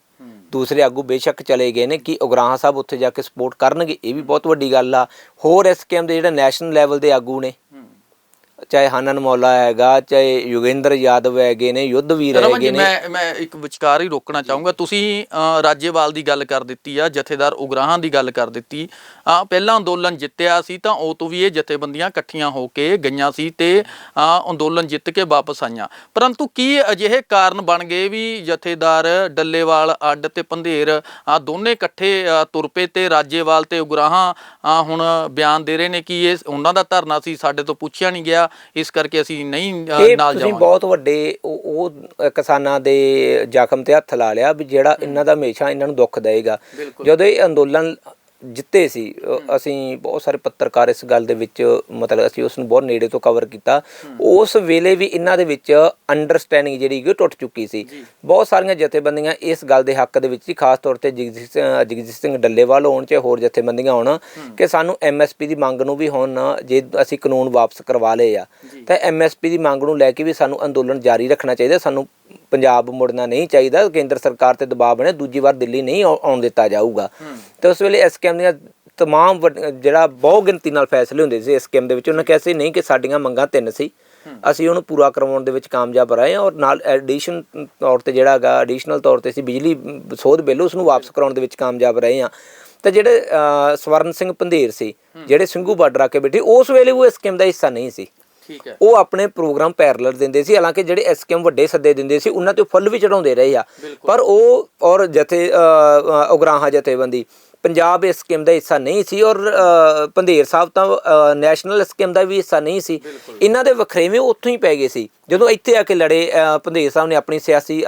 Speaker 2: ਦੂਸਰੇ ਆਗੂ ਬੇਸ਼ੱਕ ਚਲੇ ਗਏ ਨੇ ਕਿ ਉਗਰਾਹਾਂ ਸਾਹਿਬ ਉੱਥੇ ਜਾ ਕੇ ਸਪੋਰਟ ਕਰਨਗੇ, ਇਹ ਵੀ ਬਹੁਤ ਵੱਡੀ ਗੱਲ ਆ। ਹੋਰ ਐਸਕੇਐਮ ਦੇ ਜਿਹੜੇ ਨੈਸ਼ਨਲ ਲੈਵਲ ਦੇ ਆਗੂ ਨੇ ਚਾਹੇ ਹਨਨ ਮੌਲਾ ਹੈਗਾ ਚਾਹੇ ਯੋਗੇਂਦਰ ਯਾਦਵ ਹੈਗੇ ਨੇ ਯੁੱਧ ਵੀਰ ਹੈਗੇ ਨੇ।
Speaker 1: ਮੈਂ ਮੈਂ ਇੱਕ ਵਿਚਕਾਰ ਹੀ ਰੋਕਣਾ ਚਾਹੂੰਗਾ। ਤੁਸੀਂ ਰਾਜੇਵਾਲ ਦੀ ਗੱਲ ਕਰ ਦਿੱਤੀ ਆ ਜਥੇਦਾਰ ਉਗਰਾਹਾਂ ਦੀ ਗੱਲ ਕਰ ਦਿੱਤੀ। ਆ ਪਹਿਲਾਂ ਅੰਦੋਲਨ ਜਿੱਤਿਆ ਸੀ ਤਾਂ ਉਹ ਤੋਂ ਵੀ ਇਹ ਜਥੇਬੰਦੀਆਂ ਇਕੱਠੀਆਂ ਹੋ ਕੇ ਗਈਆਂ ਸੀ ਤੇ ਅੰਦੋਲਨ ਜਿੱਤ ਕੇ ਵਾਪਸ ਆਈਆਂ। ਪਰੰਤੂ ਕੀ ਅਜਿਹੇ ਕਾਰਨ ਬਣ ਗਏ ਵੀ ਜਥੇਦਾਰ ਡੱਲੇਵਾਲ ਅੱਡ ਤੇ ਪੰਧੇਰ ਆ ਦੋਨੇ ਇਕੱਠੇ ਤੁਰ ਪਏ ਤੇ ਰਾਜੇਵਾਲ ਤੇ ਉਗਰਾਹਾਂ ਹੁਣ ਬਿਆਨ ਦੇ ਰਹੇ ਨੇ ਕਿ ਇਹ ਉਹਨਾਂ ਦਾ ਧਰਨਾ ਸੀ ਸਾਡੇ ਤੋਂ ਪੁੱਛਿਆ ਨਹੀਂ ਗਿਆ। ਇਸ ਕਰਕੇ ਅਸੀਂ ਨਹੀਂ ਨਾਲ
Speaker 2: ਤੁਸੀਂ
Speaker 1: ਜਾਵਾਂਗੇ।
Speaker 2: ਬਹੁਤ ਵੱਡੇ ਉਹ ਕਿਸਾਨਾਂ ਦੇ ਜ਼ਖਮ ਤੇ ਹੱਥ ਲਾ ਲਿਆ ਵੀ ਜਿਹੜਾ ਇਹਨਾਂ ਦਾ ਹਮੇਸ਼ਾ ਇਹਨਾਂ ਨੂੰ ਦੁੱਖ
Speaker 1: ਬਿਲਕੁਲ।
Speaker 2: ਜਦੋਂ ਇਹ ਅੰਦੋਲਨ ਜਿੱਤੇ ਸੀ ਅਸੀਂ ਬਹੁਤ ਸਾਰੇ ਪੱਤਰਕਾਰ ਇਸ ਗੱਲ ਦੇ ਵਿੱਚ ਮਤਲਬ ਅਸੀਂ ਉਸ ਨੂੰ ਬਹੁਤ ਨੇੜੇ ਤੋਂ ਕਵਰ ਕੀਤਾ। ਉਸ ਵੇਲੇ ਵੀ ਇਹਨਾਂ ਦੇ ਵਿੱਚ ਅੰਡਰਸਟੈਂਡਿੰਗ ਜਿਹੜੀ ਕਿ ਉਹ ਟੁੱਟ ਚੁੱਕੀ ਸੀ। ਬਹੁਤ ਸਾਰੀਆਂ ਜਥੇਬੰਦੀਆਂ ਇਸ ਗੱਲ ਦੇ ਹੱਕ ਦੇ ਵਿੱਚ ਸੀ ਖਾਸ ਤੌਰ ਤੇ ਜਗਜੀਤ ਸਿੰਘ ਜਗਜੀਤ ਸਿੰਘ ਡੱਲੇਵਾਲ ਹੋਣ ਚਾਹੇ ਹੋਰ ਜਥੇਬੰਦੀਆਂ ਹੋਣ ਕਿ ਸਾਨੂੰ ਐਮਐਸਪੀ ਦੀ ਮੰਗ ਨੂੰ ਵੀ ਹੁਣ ਜੇ ਅਸੀਂ ਕਾਨੂੰਨ ਵਾਪਸ ਕਰਵਾ ਲਏ ਆ ਤਾਂ ਐਮਐਸਪੀ ਦੀ ਮੰਗ ਨੂੰ ਲੈ ਕੇ ਵੀ ਸਾਨੂੰ ਅੰਦੋਲਨ ਜਾਰੀ ਰੱਖਣਾ ਚਾਹੀਦਾ ਸਾਨੂੰ ਪੰਜਾਬ ਮੁੜਨਾ ਨਹੀਂ ਚਾਹੀਦਾ ਕੇਂਦਰ ਸਰਕਾਰ ਤੇ ਦਬਾਅ ਬਣੇ ਦੂਜੀ ਵਾਰ ਦਿੱਲੀ ਨਹੀਂ ਆਉ- ਆਉਣ ਦਿੱਤਾ ਜਾਊਗਾ। ਤੇ ਉਸ ਵੇਲੇ ਐਸਕੇਐਮ ਦੀਆਂ ਤਮਾਮ ਜਿਹੜਾ ਬਹੁ ਗਿਣਤੀ ਨਾਲ ਫੈਸਲੇ ਹੁੰਦੇ ਸੀ ਸਕੀਮ ਦੇ ਵਿੱਚ ਉਹਨਾਂ ਕਿਹਾ ਸੀ ਨਹੀਂ ਕਿ ਸਾਡੀਆਂ ਮੰਗਾਂ ਤਿੰਨ ਸੀ। ਅਸੀਂ ਉਹਨੂੰ ਪੂਰਾ ਕਰਵਾਉਣ ਦੇ ਵਿੱਚ ਕਾਮਯਾਬ ਰਹੇ ਹਾਂ ਔਰ ਨਾਲ ਐਡੀਸ਼ਨ ਤੌਰ ਤੇ ਜਿਹੜਾ ਹੈਗਾ ਐਡੀਸ਼ਨਲ ਤੌਰ ਤੇ ਅਸੀਂ ਬਿਜਲੀ ਸੋਧ ਬਿੱਲ ਉਸ ਨੂੰ ਵਾਪਸ ਕਰਾਉਣ ਦੇ ਵਿੱਚ ਕਾਮਯਾਬ ਰਹੇ ਹਾਂ। ਤੇ ਜਿਹੜੇ ਸਵਰਨ ਸਿੰਘ ਪੰਧੇਰ ਸੀ ਜਿਹੜੇ ਸਿੰਘੂ ਬਾਰਡਰ ਆ ਕੇ ਬੈਠੇ ਉਸ ਵੇਲੇ ਉਹ ਇਸ ਸਕੀਮ ਦਾ ਹਿੱਸਾ ਨਹੀਂ ਸੀ। ਉਹ ਆਪਣੇ ਪ੍ਰੋਗਰਾਮ ਪੈਰਲਲ ਦਿੰਦੇ ਸੀ ਹਾਲਾਂਕਿ ਜਿਹੜੇ ਐਸਕੇਐਮ ਵੱਡੇ ਸੱਦੇ ਦਿੰਦੇ ਸੀ ਉਹਨਾਂ ਤੇ ਫੁੱਲ ਵੀ ਚੜਾਉਂਦੇ ਰਹੇ ਆ। ਪਰ ਉਹ ਔਰ ਜਥੇ ਉਗਰਾਹਾਂ ਜਥੇਬੰਦੀ ਪੰਜਾਬ ਇਸ ਸਕੀਮ ਦਾ ਹਿੱਸਾ ਨਹੀਂ ਸੀ ਔਰ ਪੰਧੇਰ ਸਾਹਿਬ ਤਾਂ ਨੈਸ਼ਨਲ ਸਕੀਮ ਦਾ ਵੀ ਹਿੱਸਾ ਨਹੀਂ ਸੀ। ਇਹਨਾਂ ਦੇ ਵਖਰੇਵੇਂ ਉੱਥੋਂ ਹੀ ਪੈ ਗਏ ਸੀ। ਜਦੋਂ ਇੱਥੇ ਆ ਕੇ ਲੜੇ ਪੰਧੇਰ ਸਾਹਿਬ ਨੇ ਆਪਣੀ ਸਿਆਸੀ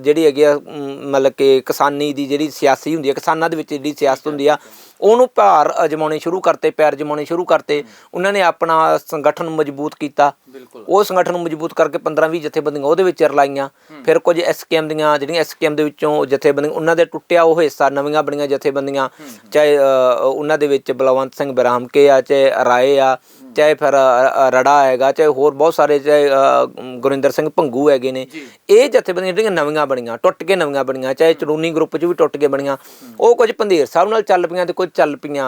Speaker 2: ਜਿਹੜੀ ਹੈਗੀ ਆ ਮਤਲਬ ਕਿ ਕਿਸਾਨੀ ਦੀ ਜਿਹੜੀ ਸਿਆਸੀ ਹੁੰਦੀ ਹੈ ਕਿਸਾਨਾਂ ਦੇ ਵਿੱਚ ਜਿਹੜੀ ਸਿਆਸਤ ਹੁੰਦੀ ਆ ਉਹਨੂੰ ਭਾਰ ਅਜਮਾਉਣੇ ਸ਼ੁਰੂ ਕਰਤੇ ਪੈਰ ਜਮਾਉਣੇ ਸ਼ੁਰੂ ਕਰਤੇ। ਉਹਨਾਂ ਨੇ ਆਪਣਾ ਸੰਗਠਨ ਮਜ਼ਬੂਤ ਕੀਤਾ। ਉਹ ਸੰਗਠਨ ਨੂੰ ਮਜ਼ਬੂਤ ਕਰਕੇ 15-20 ਜਥੇਬੰਦੀਆਂ ਉਹਦੇ ਵਿੱਚ ਰਲਾਈਆਂ ਫਿਰ ਕੁਝ ਐਸਕੇਐਮ ਦੀਆਂ ਜਿਹੜੀਆਂ ਐਸਕੇਐਮ ਦੇ ਵਿੱਚੋਂ ਜਥੇਬੰਦੀਆਂ ਉਹਨਾਂ ਦੇ ਟੁੱਟਿਆ ਉਹ ਹਿੱਸਾ ਨਵੀਆਂ ਬਣੀਆਂ ਜਥੇਬੰਦੀਆਂ। ਚਾਹੇ ਉਹਨਾਂ ਦੇ ਵਿੱਚ ਬਲਵੰਤ ਸਿੰਘ ਬਰਾਮ ਕੇ ਆ ਚਾਹੇ ਰਾਏ ਆ ਚਾਹੇ ਫਿਰ ਰੜਾ ਹੈਗਾ ਚਾਹੇ ਹੋਰ ਬਹੁਤ ਸਾਰੇ ਚਾਹੇ ਗੁਰਿੰਦਰ ਸਿੰਘ ਭੰਗੂ ਹੈਗੇ ਨੇ। ਇਹ ਜਥੇਬੰਦੀਆਂ ਜਿਹੜੀਆਂ ਨਵੀਆਂ ਬਣੀਆਂ ਟੁੱਟ ਕੇ ਨਵੀਆਂ ਬਣੀਆਂ ਚਾਹੇ ਚੜੂਨੀ ਗਰੁੱਪ 'ਚ ਵੀ ਟੁੱਟ ਕੇ ਬਣੀਆਂ ਉਹ ਕੁਝ ਪੰਧੇਰ ਸਾਹਿਬ ਨਾਲ ਚੱਲ ਪਈਆਂ ਤੇ ਕੁਝ ਚੱਲ ਪਈਆਂ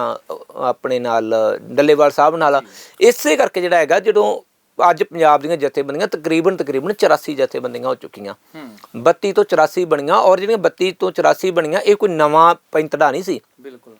Speaker 2: ਆਪਣੇ ਨਾਲ ਡੱਲੇਵਾਲ ਸਾਹਿਬ ਨਾਲ। ਇਸੇ ਕਰਕੇ ਜਿਹੜਾ ਹੈਗਾ ਜਦੋਂ ਅੱਜ ਪੰਜਾਬ ਦੀਆਂ ਜਥੇਬੰਦੀਆਂ ਤਕਰੀਬਨ ਤਕਰੀਬਨ 84 ਜਥੇਬੰਦੀਆਂ ਹੋ ਚੁੱਕੀਆਂ।
Speaker 1: ਹੂੰ।
Speaker 2: 32 ਤੋਂ 84 ਬਣੀਆਂ ਔਰ ਜਿਹੜੀਆਂ 32 ਤੋਂ 84 ਬਣੀਆਂ ਇਹ ਕੋਈ ਨਵਾਂ ਪੈਂਤੜਾ ਨਹੀਂ ਸੀ।
Speaker 1: ਬਿਲਕੁਲ।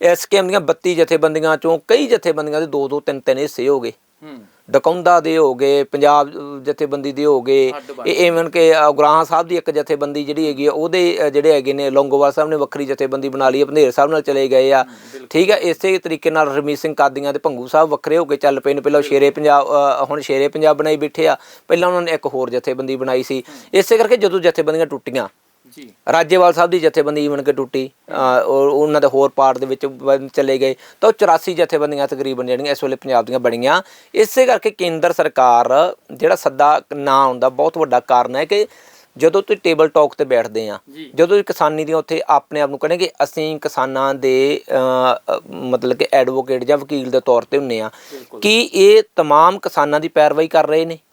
Speaker 2: ਇਸ ਸਕੀਮ ਦੀਆਂ 32 ਜਥੇਬੰਦੀਆਂ ਚੋਂ ਕਈ ਜਥੇਬੰਦੀਆਂ ਦੇ ਦੋ ਦੋ ਤਿੰਨ ਤਿੰਨ ਹਿੱਸੇ ਹੋ ਗਏ।
Speaker 1: ਹੂੰ।
Speaker 2: ਡਕੌਂਦਾ ਦੇ ਹੋ ਗਏ ਪੰਜਾਬ ਜਥੇਬੰਦੀ ਦੇ ਹੋ ਗਏ। ਇਹ ਇਵਨ ਕਿ ਗੁਰਾਹਾਂ ਸਾਹਿਬ ਦੀ ਇੱਕ ਜਥੇਬੰਦੀ ਜਿਹੜੀ ਹੈਗੀ ਆ ਉਹਦੇ ਜਿਹੜੇ ਹੈਗੇ ਨੇ ਲੌਂਗੋਵਾਲ ਸਾਹਿਬ ਨੇ ਵੱਖਰੀ ਜਥੇਬੰਦੀ ਬਣਾ ਲਈ ਭੰਦੇਰ ਸਾਹਿਬ ਨਾਲ ਚਲੇ ਗਏ ਆ। ਠੀਕ ਹੈ ਇਸੇ ਤਰੀਕੇ ਨਾਲ ਰਮੀਤ ਸਿੰਘ ਕਾਦੀਆਂ ਤੇ ਭੰਗੂ ਸਾਹਿਬ ਵੱਖਰੇ ਹੋ ਕੇ ਚੱਲ ਪਏ ਨੇ। ਪਹਿਲਾਂ ਸ਼ੇਰੇ ਪੰਜਾਬ ਹੁਣ ਸ਼ੇਰੇ ਪੰਜਾਬ ਬਣਾਈ ਬੈਠੇ ਆ। ਪਹਿਲਾਂ ਉਹਨਾਂ ਨੇ ਇੱਕ ਹੋਰ ਜਥੇਬੰਦੀ ਬਣਾਈ ਸੀ। ਇਸੇ ਕਰਕੇ ਜਦੋਂ ਜਥੇਬੰਦੀਆਂ ਟੁੱਟੀਆਂ
Speaker 1: ਜੀ
Speaker 2: ਰਾਜੇਵਾਲ ਸਾਹਿਬ ਦੀ ਜਥੇਬੰਦੀ ਬਣ ਕੇ ਟੁੱਟੀ ਅਹ ਔਰ ਉਹਨਾਂ ਦੇ ਹੋਰ ਪਾਰਟ ਦੇ ਵਿੱਚ ਬਣ- ਚਲੇ ਗਏ ਤਾਂ ਉਹ 84 ਜਥੇਬੰਦੀਆਂ ਤਕਰੀਬਨ ਜਿਹੜੀਆਂ ਇਸ ਵੇਲੇ ਪੰਜਾਬ ਦੀਆਂ ਬਣੀਆਂ ਇਸੇ ਕਰਕੇ ਕੇਂਦਰ ਸਰਕਾਰ ਜਿਹੜਾ ਸੱਦਾ ਨਾ ਆਉਂਦਾ ਬਹੁਤ ਵੱਡਾ ਕਾਰਨ ਹੈ ਕਿ ਜਦੋਂ ਤੁਸੀਂ ਟੇਬਲ ਟਾਕ ਤੇ ਬੈਠਦੇ ਆ
Speaker 1: ਜੀ।
Speaker 2: ਜਦੋਂ ਇਹ ਕਿਸਾਨੀ ਦੀਆਂ ਉੱਥੇ ਆਪਣੇ ਆਪ ਨੂੰ ਕਹਿੰਦੇ ਕਿ ਅਸੀਂ ਕਿਸਾਨਾਂ ਦੇ ਅਹ, ਅਹ, ਮਤਲਬ ਕਿ ਐਡਵੋਕੇਟ ਜਾਂ ਵਕੀਲ ਦੇ ਤੌਰ ਤੇ ਹੁੰਨੇ ਆ ਕਿ ਇਹ तमाम ਕਿਸਾਨਾਂ ਦੀ ਪੈਰਵਾਈ ਕਰ ਰਹੇ ਨੇ
Speaker 1: ਹੂੰ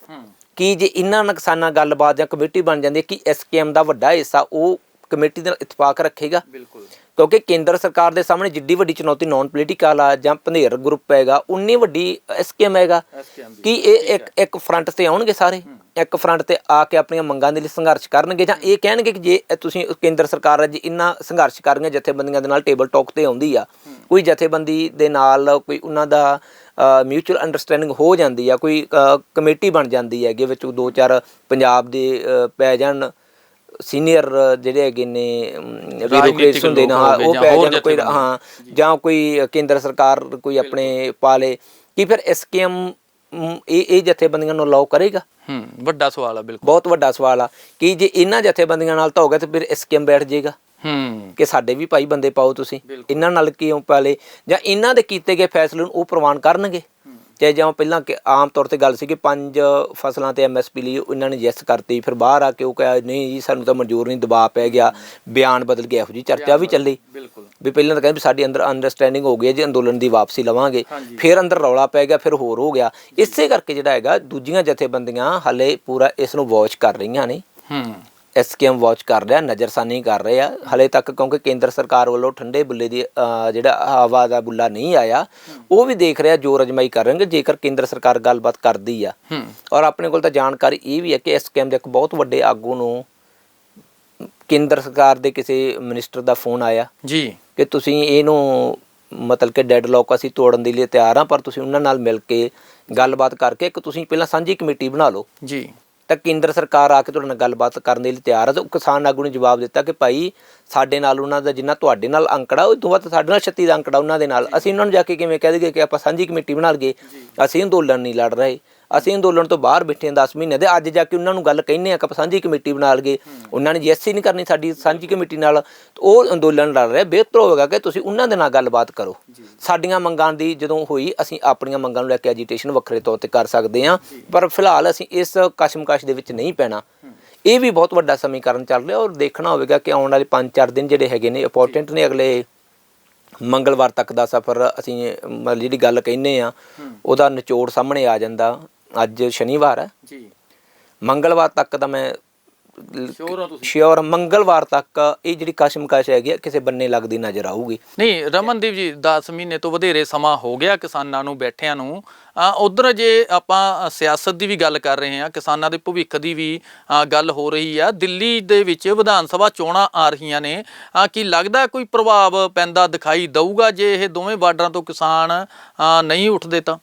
Speaker 2: ਕਿ ਜੇ ਇਹਨਾਂ ਨਾਲ ਕਿਸਾਨਾਂ ਨਾਲ ਗੱਲਬਾਤ ਜਾਂ ਕਮੇਟੀ ਬਣ ਜਾਂਦੀ ਹੈ ਕਿ ਐਸਕੇਐਮ ਦਾ ਵੱਡਾ ਹਿੱਸਾ ਉਹ ਕਮੇਟੀ ਨਾਲ ਇਤਫਾਕ ਰੱਖੇਗਾ?
Speaker 1: ਬਿਲਕੁਲ।
Speaker 2: ਕਿਉਂਕਿ ਕੇਂਦਰ ਸਰਕਾਰ ਦੇ ਸਾਹਮਣੇ ਜਿੱਡੀ ਵੱਡੀ ਚੁਣੌਤੀ ਨਾਨ ਪੋਲੀਟੀਕਲ ਆ ਜਾਂ ਪੰਧੇਰ ਗਰੁੱਪ ਹੈਗਾ ਉਨੀ ਵੱਡੀ ਐਸਕੇਐਮ ਹੈਗਾ।
Speaker 1: ਐਸਕੇਐਮ ਦੀ
Speaker 2: ਕਿ ਇਹ ਇੱਕ ਇੱਕ ਫਰੰਟ ਤੇ ਆਉਣਗੇ ਸਾਰੇ? ਇੱਕ ਫਰੰਟ ਤੇ ਆ ਕੇ ਆਪਣੀਆਂ ਮੰਗਾਂ ਦੇ ਲਈ ਸੰਘਰਸ਼ ਕਰਨਗੇ ਜਾਂ ਇਹ ਕਹਿਣਗੇ ਕਿ ਜੇ ਇਹ ਤੁਸੀਂ ਕੇਂਦਰ ਸਰਕਾਰ ਅੱਜ ਇੰਨਾ ਸੰਘਰਸ਼ ਕਰ ਰਹੀਆਂ ਜਥੇਬੰਦੀਆਂ ਦੇ ਨਾਲ ਟੇਬਲ ਟਾਕ ਤੇ ਆਉਂਦੀ ਆ ਕੋਈ ਜਥੇਬੰਦੀ ਦੇ ਨਾਲ ਕੋਈ ਉਹਨਾਂ ਦਾ ਮਿਊਚੁਅਲ ਅੰਡਰਸਟੈਂਡਿੰਗ ਹੋ ਜਾਂਦੀ ਆ ਕੋਈ ਕਮੇਟੀ ਬਣ ਜਾਂਦੀ ਹੈਗੇ ਵਿੱਚ ਦੋ ਚਾਰ ਪੰਜਾਬ ਦੇ ਪੈ ਜਾਣ ਸੀਨੀਅਰ ਜਿਹੜੇ ਹੈਗੇ ਨੇ ਬਿਊਰੋਕਰੇਟਸ ਹੁੰਦੇ ਨੇ ਹਾਂ ਉਹ ਪੈ ਜਾਣ ਕੋਈ। ਹਾਂ ਜਾਂ ਕੋਈ ਕੇਂਦਰ ਸਰਕਾਰ ਕੋਈ ਆਪਣੇ ਪਾਲੇ ਕੀ ਫਿਰ ਐਸਕੇਐਮ ਇਹ ਇਹ ਜਥੇਬੰਦੀਆਂ ਨੂੰ ਅਲਾਉ ਕਰੇਗਾ?
Speaker 1: ਹੂੰ ਵੱਡਾ ਸਵਾਲ ਆ ਬਿਲਕੁਲ।
Speaker 2: ਬਹੁਤ ਵੱਡਾ ਸਵਾਲ ਆ ਕਿ ਜੇ ਇਹਨਾਂ ਜਥੇਬੰਦੀਆਂ ਨਾਲ ਤਾਂ ਹੋ ਗਿਆ ਤੇ ਫਿਰ ਐਸਕੇਐਮ ਬੈਠ ਜਾਏਗਾ
Speaker 1: ਹੂੰ।
Speaker 2: ਕਿ ਸਾਡੇ ਵੀ ਭਾਈ ਬੰਦੇ ਪਾਓ ਤੁਸੀਂ। ਇਹਨਾਂ ਨਾਲ ਕਿਉਂ ਪਾਲੇ? ਜਾਂ ਇਹਨਾਂ ਦੇ ਕੀਤੇ ਗਏ ਫੈਸਲੇ ਨੂੰ ਉਹ ਪ੍ਰਵਾਨ ਕਰਨਗੇ? ਚਾਹੇ ਜਿਵੇਂ ਪਹਿਲਾਂ ਕਿ ਆਮ ਤੌਰ ਤੇ ਗੱਲ ਸੀ ਕਿ ਪੰਜ ਫਸਲਾਂ ਤੇ ਐਮਐਸਪੀ ਲਈ ਇਹਨਾਂ ਨੇ ਯੈਸ ਕਰਤੀ ਫਿਰ ਬਾਹਰ ਆ ਕੇ ਉਹ ਕਿਹਾ ਨਹੀਂ ਜੀ ਸਾਨੂੰ ਤਾਂ ਮਨਜ਼ੂਰ ਨਹੀਂ ਦਬਾਅ ਪੈ ਗਿਆ ਬਿਆਨ ਬਦਲ ਗਿਆ ਇਹੋ ਜੀ ਚਰਚਾ ਵੀ ਚੱਲੀ।
Speaker 1: ਬਿਲਕੁਲ।
Speaker 2: ਵੀ ਪਹਿਲਾਂ ਤਾਂ ਕਹਿੰਦੇ ਵੀ ਸਾਡੀ ਅੰਦਰ ਅੰਡਰਸਟੈਂਡਿੰਗ ਹੋ ਗਈ ਹੈ ਜੀ ਅੰਦੋਲਨ ਦੀ ਵਾਪਸੀ ਲਵਾਂਗੇ। ਫਿਰ ਅੰਦਰ ਰੌਲਾ ਪੈ ਗਿਆ ਫਿਰ ਹੋਰ ਹੋ ਗਿਆ। ਇਸੇ ਕਰਕੇ ਜਿਹੜਾ ਹੈਗਾ ਦੂਜੀਆਂ ਜਥੇਬੰਦੀਆਂ ਹਲੇ ਪੂਰਾ ਇਸ ਨੂੰ ਵਾਚ ਕਰ ਰਹੀਆਂ ਨੇ।
Speaker 1: ਹੂੰ।
Speaker 2: ਐਸਕੇਐਮ ਵਾਚ ਕਰ ਰਿਹਾ ਨਜ਼ਰਸਾਨੀ ਕਰ ਰਹੇ ਆ। ਹਲੇ ਤੱਕ ਕਿਉਂਕਿ ਕੇਂਦਰ ਸਰਕਾਰ ਵੱਲੋਂ ਠੰਡੇ ਬੁੱਲੇ ਦੀ ਜਿਹੜਾ ਹਵਾ ਦਾ ਬੁੱਲਾ ਨਹੀਂ ਆਇਆ ਉਹ ਵੀ ਦੇਖ ਰਿਹਾ ਜੋਰ ਅਜਮਾਈ ਕਰ ਰਹੇ ਨੇ ਜੇਕਰ ਕੇਂਦਰ ਸਰਕਾਰ ਗੱਲਬਾਤ ਕਰਦੀ ਆ। ਔਰ ਆਪਣੇ ਕੋਲ ਤਾਂ ਜਾਣਕਾਰੀ ਇਹ ਵੀ ਹੈ ਕਿ ਐਸਕੇਐਮ ਦੇ ਇੱਕ ਬਹੁਤ ਵੱਡੇ ਆਗੂ ਨੂੰ ਕੇਂਦਰ ਸਰਕਾਰ ਦੇ ਕਿਸੇ ਮਿਨਿਸਟਰ ਦਾ ਫੋਨ ਆਇਆ
Speaker 1: ਜੀ।
Speaker 2: ਕਿ ਤੁਸੀਂ ਇਹਨੂੰ ਮਤਲਬ ਕਿ ਡੈਡਲੌਕ ਅਸੀਂ ਤੋੜਨ ਦੇ ਲਈ ਤਿਆਰ ਹਾਂ ਪਰ ਤੁਸੀਂ ਉਹਨਾਂ ਨਾਲ ਮਿਲ ਕੇ ਗੱਲਬਾਤ ਕਰਕੇ ਇੱਕ ਤੁਸੀਂ ਪਹਿਲਾਂ ਸਾਂਝੀ ਕਮੇਟੀ ਬਣਾ ਲਓ।
Speaker 1: ਜੀ।
Speaker 2: ਤਾਂ ਕੇਂਦਰ ਸਰਕਾਰ ਆ ਕੇ ਤੁਹਾਡੇ ਨਾਲ ਗੱਲਬਾਤ ਕਰਨ ਦੇ ਲਈ ਤਿਆਰ ਹੈ ਤਾਂ ਕਿਸਾਨ ਆਗੂ ਨੇ ਜਵਾਬ ਦਿੱਤਾ ਕਿ ਭਾਈ ਸਾਡੇ ਨਾਲ ਉਹਨਾਂ ਦਾ ਜਿੰਨਾ ਤੁਹਾਡੇ ਨਾਲ ਅੰਕੜਾ ਉਹ ਤੋਂ ਵੱਧ ਸਾਡੇ ਨਾਲ 36 ਦਾ ਅੰਕੜਾ ਉਹਨਾਂ ਦੇ ਨਾਲ। ਅਸੀਂ ਉਹਨਾਂ ਨੂੰ ਜਾ ਕੇ ਕਿਵੇਂ ਕਹਿ ਦਈਏ ਕਿ ਆਪਾਂ ਸਾਂਝੀ ਕਮੇਟੀ ਬਣਾ ਲਈਏ। ਅਸੀਂ ਅੰਦੋਲਨ ਨਹੀਂ ਲੜ ਰਹੇ। ਅਸੀਂ ਅੰਦੋਲਨ ਤੋਂ ਬਾਹਰ ਬੈਠੇ ਹਾਂ 10 ਮਹੀਨੇ ਦੇ ਅੱਜ ਜਾ ਕੇ ਉਹਨਾਂ ਨੂੰ ਗੱਲ ਕਹਿੰਨੇ ਆ ਕਿ ਸਾਂਝੀ ਕਮੇਟੀ ਬਣਾ ਲਈਏ। ਉਹਨਾਂ ਨੇ ਜੈਸੀ ਨਹੀਂ ਕਰਨੀ ਸਾਡੀ ਸਾਂਝੀ ਕਮੇਟੀ ਨਾਲ। ਉਹ ਅੰਦੋਲਨ ਲੜ ਰਿਹਾ ਬਿਹਤਰ ਹੋਵੇਗਾ ਕਿ ਤੁਸੀਂ ਉਹਨਾਂ ਦੇ ਨਾਲ ਗੱਲਬਾਤ ਕਰੋ। ਸਾਡੀਆਂ ਮੰਗਾਂ ਦੀ ਜਦੋਂ ਹੋਈ ਅਸੀਂ ਆਪਣੀਆਂ ਮੰਗਾਂ ਨੂੰ ਲੈ ਕੇ ਐਜੀਟੇਸ਼ਨ ਵੱਖਰੇ ਤੌਰ ਤੇ ਕਰ ਸਕਦੇ ਹਾਂ। ਪਰ ਫਿਲਹਾਲ ਅਸੀਂ ਇਸ ਕਸ਼ਮਕਸ਼ ਦੇ ਵਿੱਚ ਨਹੀਂ ਪੈਣਾ। ਇਹ ਵੀ ਬਹੁਤ ਵੱਡਾ ਸਮੀਕਰਨ ਚੱਲ ਰਿਹਾ ਔਰ ਦੇਖਣਾ ਹੋਵੇਗਾ ਕਿ ਆਉਣ ਵਾਲੇ 5-4 ਦਿਨ ਜਿਹੜੇ ਹੈਗੇ ਨੇ ਇੰਪੋਰਟੈਂਟ ਨੇ ਅਗਲੇ ਮੰਗਲਵਾਰ ਤੱਕ ਦਾ ਸਫ਼ਰ ਅਸੀਂ ਮਤਲਬ ਜਿਹੜੀ ਗੱਲ ਕਹਿੰਨੇ ਆ ਉਹਦਾ ਨਿਚੋੜ ਸਾਹਮਣੇ ਆ ਜਾਂਦਾ। ਅੱਜ ਸ਼ਨੀਵਾਰ ਹੈ।
Speaker 1: ਜੀ।
Speaker 2: ਮੰਗਲਵਾਰ ਤੱਕ ਦਾ ਮੈਂ
Speaker 1: ਸ਼ੋਰ ਹੋ ਤੁਸੀਂ?
Speaker 2: ਮੰਗਲਵਾਰ ਤੱਕ ਇਹ ਜਿਹੜੀ ਕਸ਼ਮਕਸ਼ ਹੈਗੀ ਆ, ਕਿਸੇ ਬੰਨੇ ਲੱਗਦੀ ਨਜ਼ਰ ਆਊਗੀ।
Speaker 1: ਨਹੀਂ ਰਮਨਦੀਪ ਜੀ 10 ਮਹੀਨੇ ਤੋਂ ਵਧੇਰੇ ਸਮਾਂ ਹੋ ਗਿਆ ਕਿਸਾਨਾਂ ਨੂੰ ਬੈਠਿਆਂ ਨੂੰ। ਉਧਰ ਜੇ ਆਪਾਂ ਸਿਆਸਤ ਦੀ ਵੀ ਗੱਲ ਕਰ ਰਹੇ ਹਾਂ ਕਿਸਾਨਾਂ ਦੇ ਭਵਿੱਖ ਦੀ ਵੀ ਗੱਲ ਹੋ ਰਹੀ ਆ। ਦਿੱਲੀ ਦੇ ਵਿੱਚ ਵਿਧਾਨ ਸਭਾ ਚੋਣਾਂ ਆ ਰਹੀਆਂ ਨੇ। ਕੀ ਲੱਗਦਾ ਕੋਈ ਪ੍ਰਭਾਵ ਪੈਂਦਾ ਦਿਖਾਈ ਦਊਗਾ ਜੇ ਇਹ ਦੋਵੇਂ ਬਾਰਡਰਾਂ ਤੋਂ ਕਿਸਾਨ ਨਹੀਂ ਉੱਠਦੇ ਤਾਂ?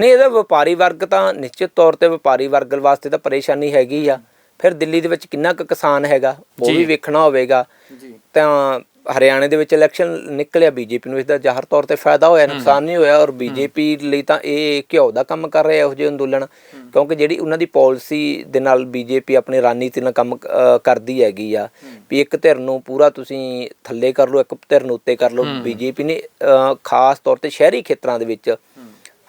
Speaker 2: ਨਹੀਂ ਇਹਦਾ ਵਪਾਰੀ ਵਰਗ ਤਾਂ ਨਿਸ਼ਚਿਤ ਤੌਰ ਤੇ ਵਪਾਰੀ ਵਰਗ ਵਾਸਤੇ ਤਾਂ ਪਰੇਸ਼ਾਨੀ ਹੈਗੀ ਆ। ਫਿਰ ਦਿੱਲੀ ਦੇ ਵਿੱਚ ਕਿੰਨਾ ਕੁ ਕਿਸਾਨ ਹੈਗਾ ਉਹ। ਵੀ ਵੇਖਣਾ ਹੋਵੇਗਾ।
Speaker 1: ਜੀ।
Speaker 2: ਤਾਂ ਹਰਿਆਣੇ ਦੇ ਵਿੱਚ ਇਲੈਕਸ਼ਨ ਨਿਕਲਿਆ ਬੀਜੇਪੀ ਨੂੰ ਇਸ ਦਾ ਜ਼ਾਹਰ ਤੌਰ ਤੇ ਫਾਇਦਾ ਹੋਇਆ ਨੁਕਸਾਨ ਨਹੀਂ ਹੋਇਆ ਔਰ ਬੀਜੇਪੀ ਲਈ ਤਾਂ ਇਹ ਘਿਓ ਦਾ ਕੰਮ ਕਰ ਰਿਹਾ ਇਹੋ ਜਿਹੇ ਅੰਦੋਲਨ। ਕਿਉਂਕਿ ਜਿਹੜੀ ਉਹਨਾਂ ਦੀ ਪਾਲਿਸੀ ਦੇ ਨਾਲ ਬੀਜੇਪੀ ਆਪਣੀ ਰਣਨੀਤੀ ਨਾਲ ਕੰਮ ਕਰਦੀ ਹੈਗੀ ਆ ਵੀ ਇੱਕ ਧਿਰ ਨੂੰ ਪੂਰਾ ਤੁਸੀਂ ਥੱਲੇ ਕਰ ਲਓ ਇੱਕ ਧਿਰ ਨੂੰ ਉੱਤੇ ਕਰ ਲਓ। ਬੀਜੇਪੀ ਨੇ ਖਾਸ ਤੌਰ ਤੇ ਸ਼ਹਿਰੀ ਖੇਤਰਾਂ ਦੇ ਵਿੱਚ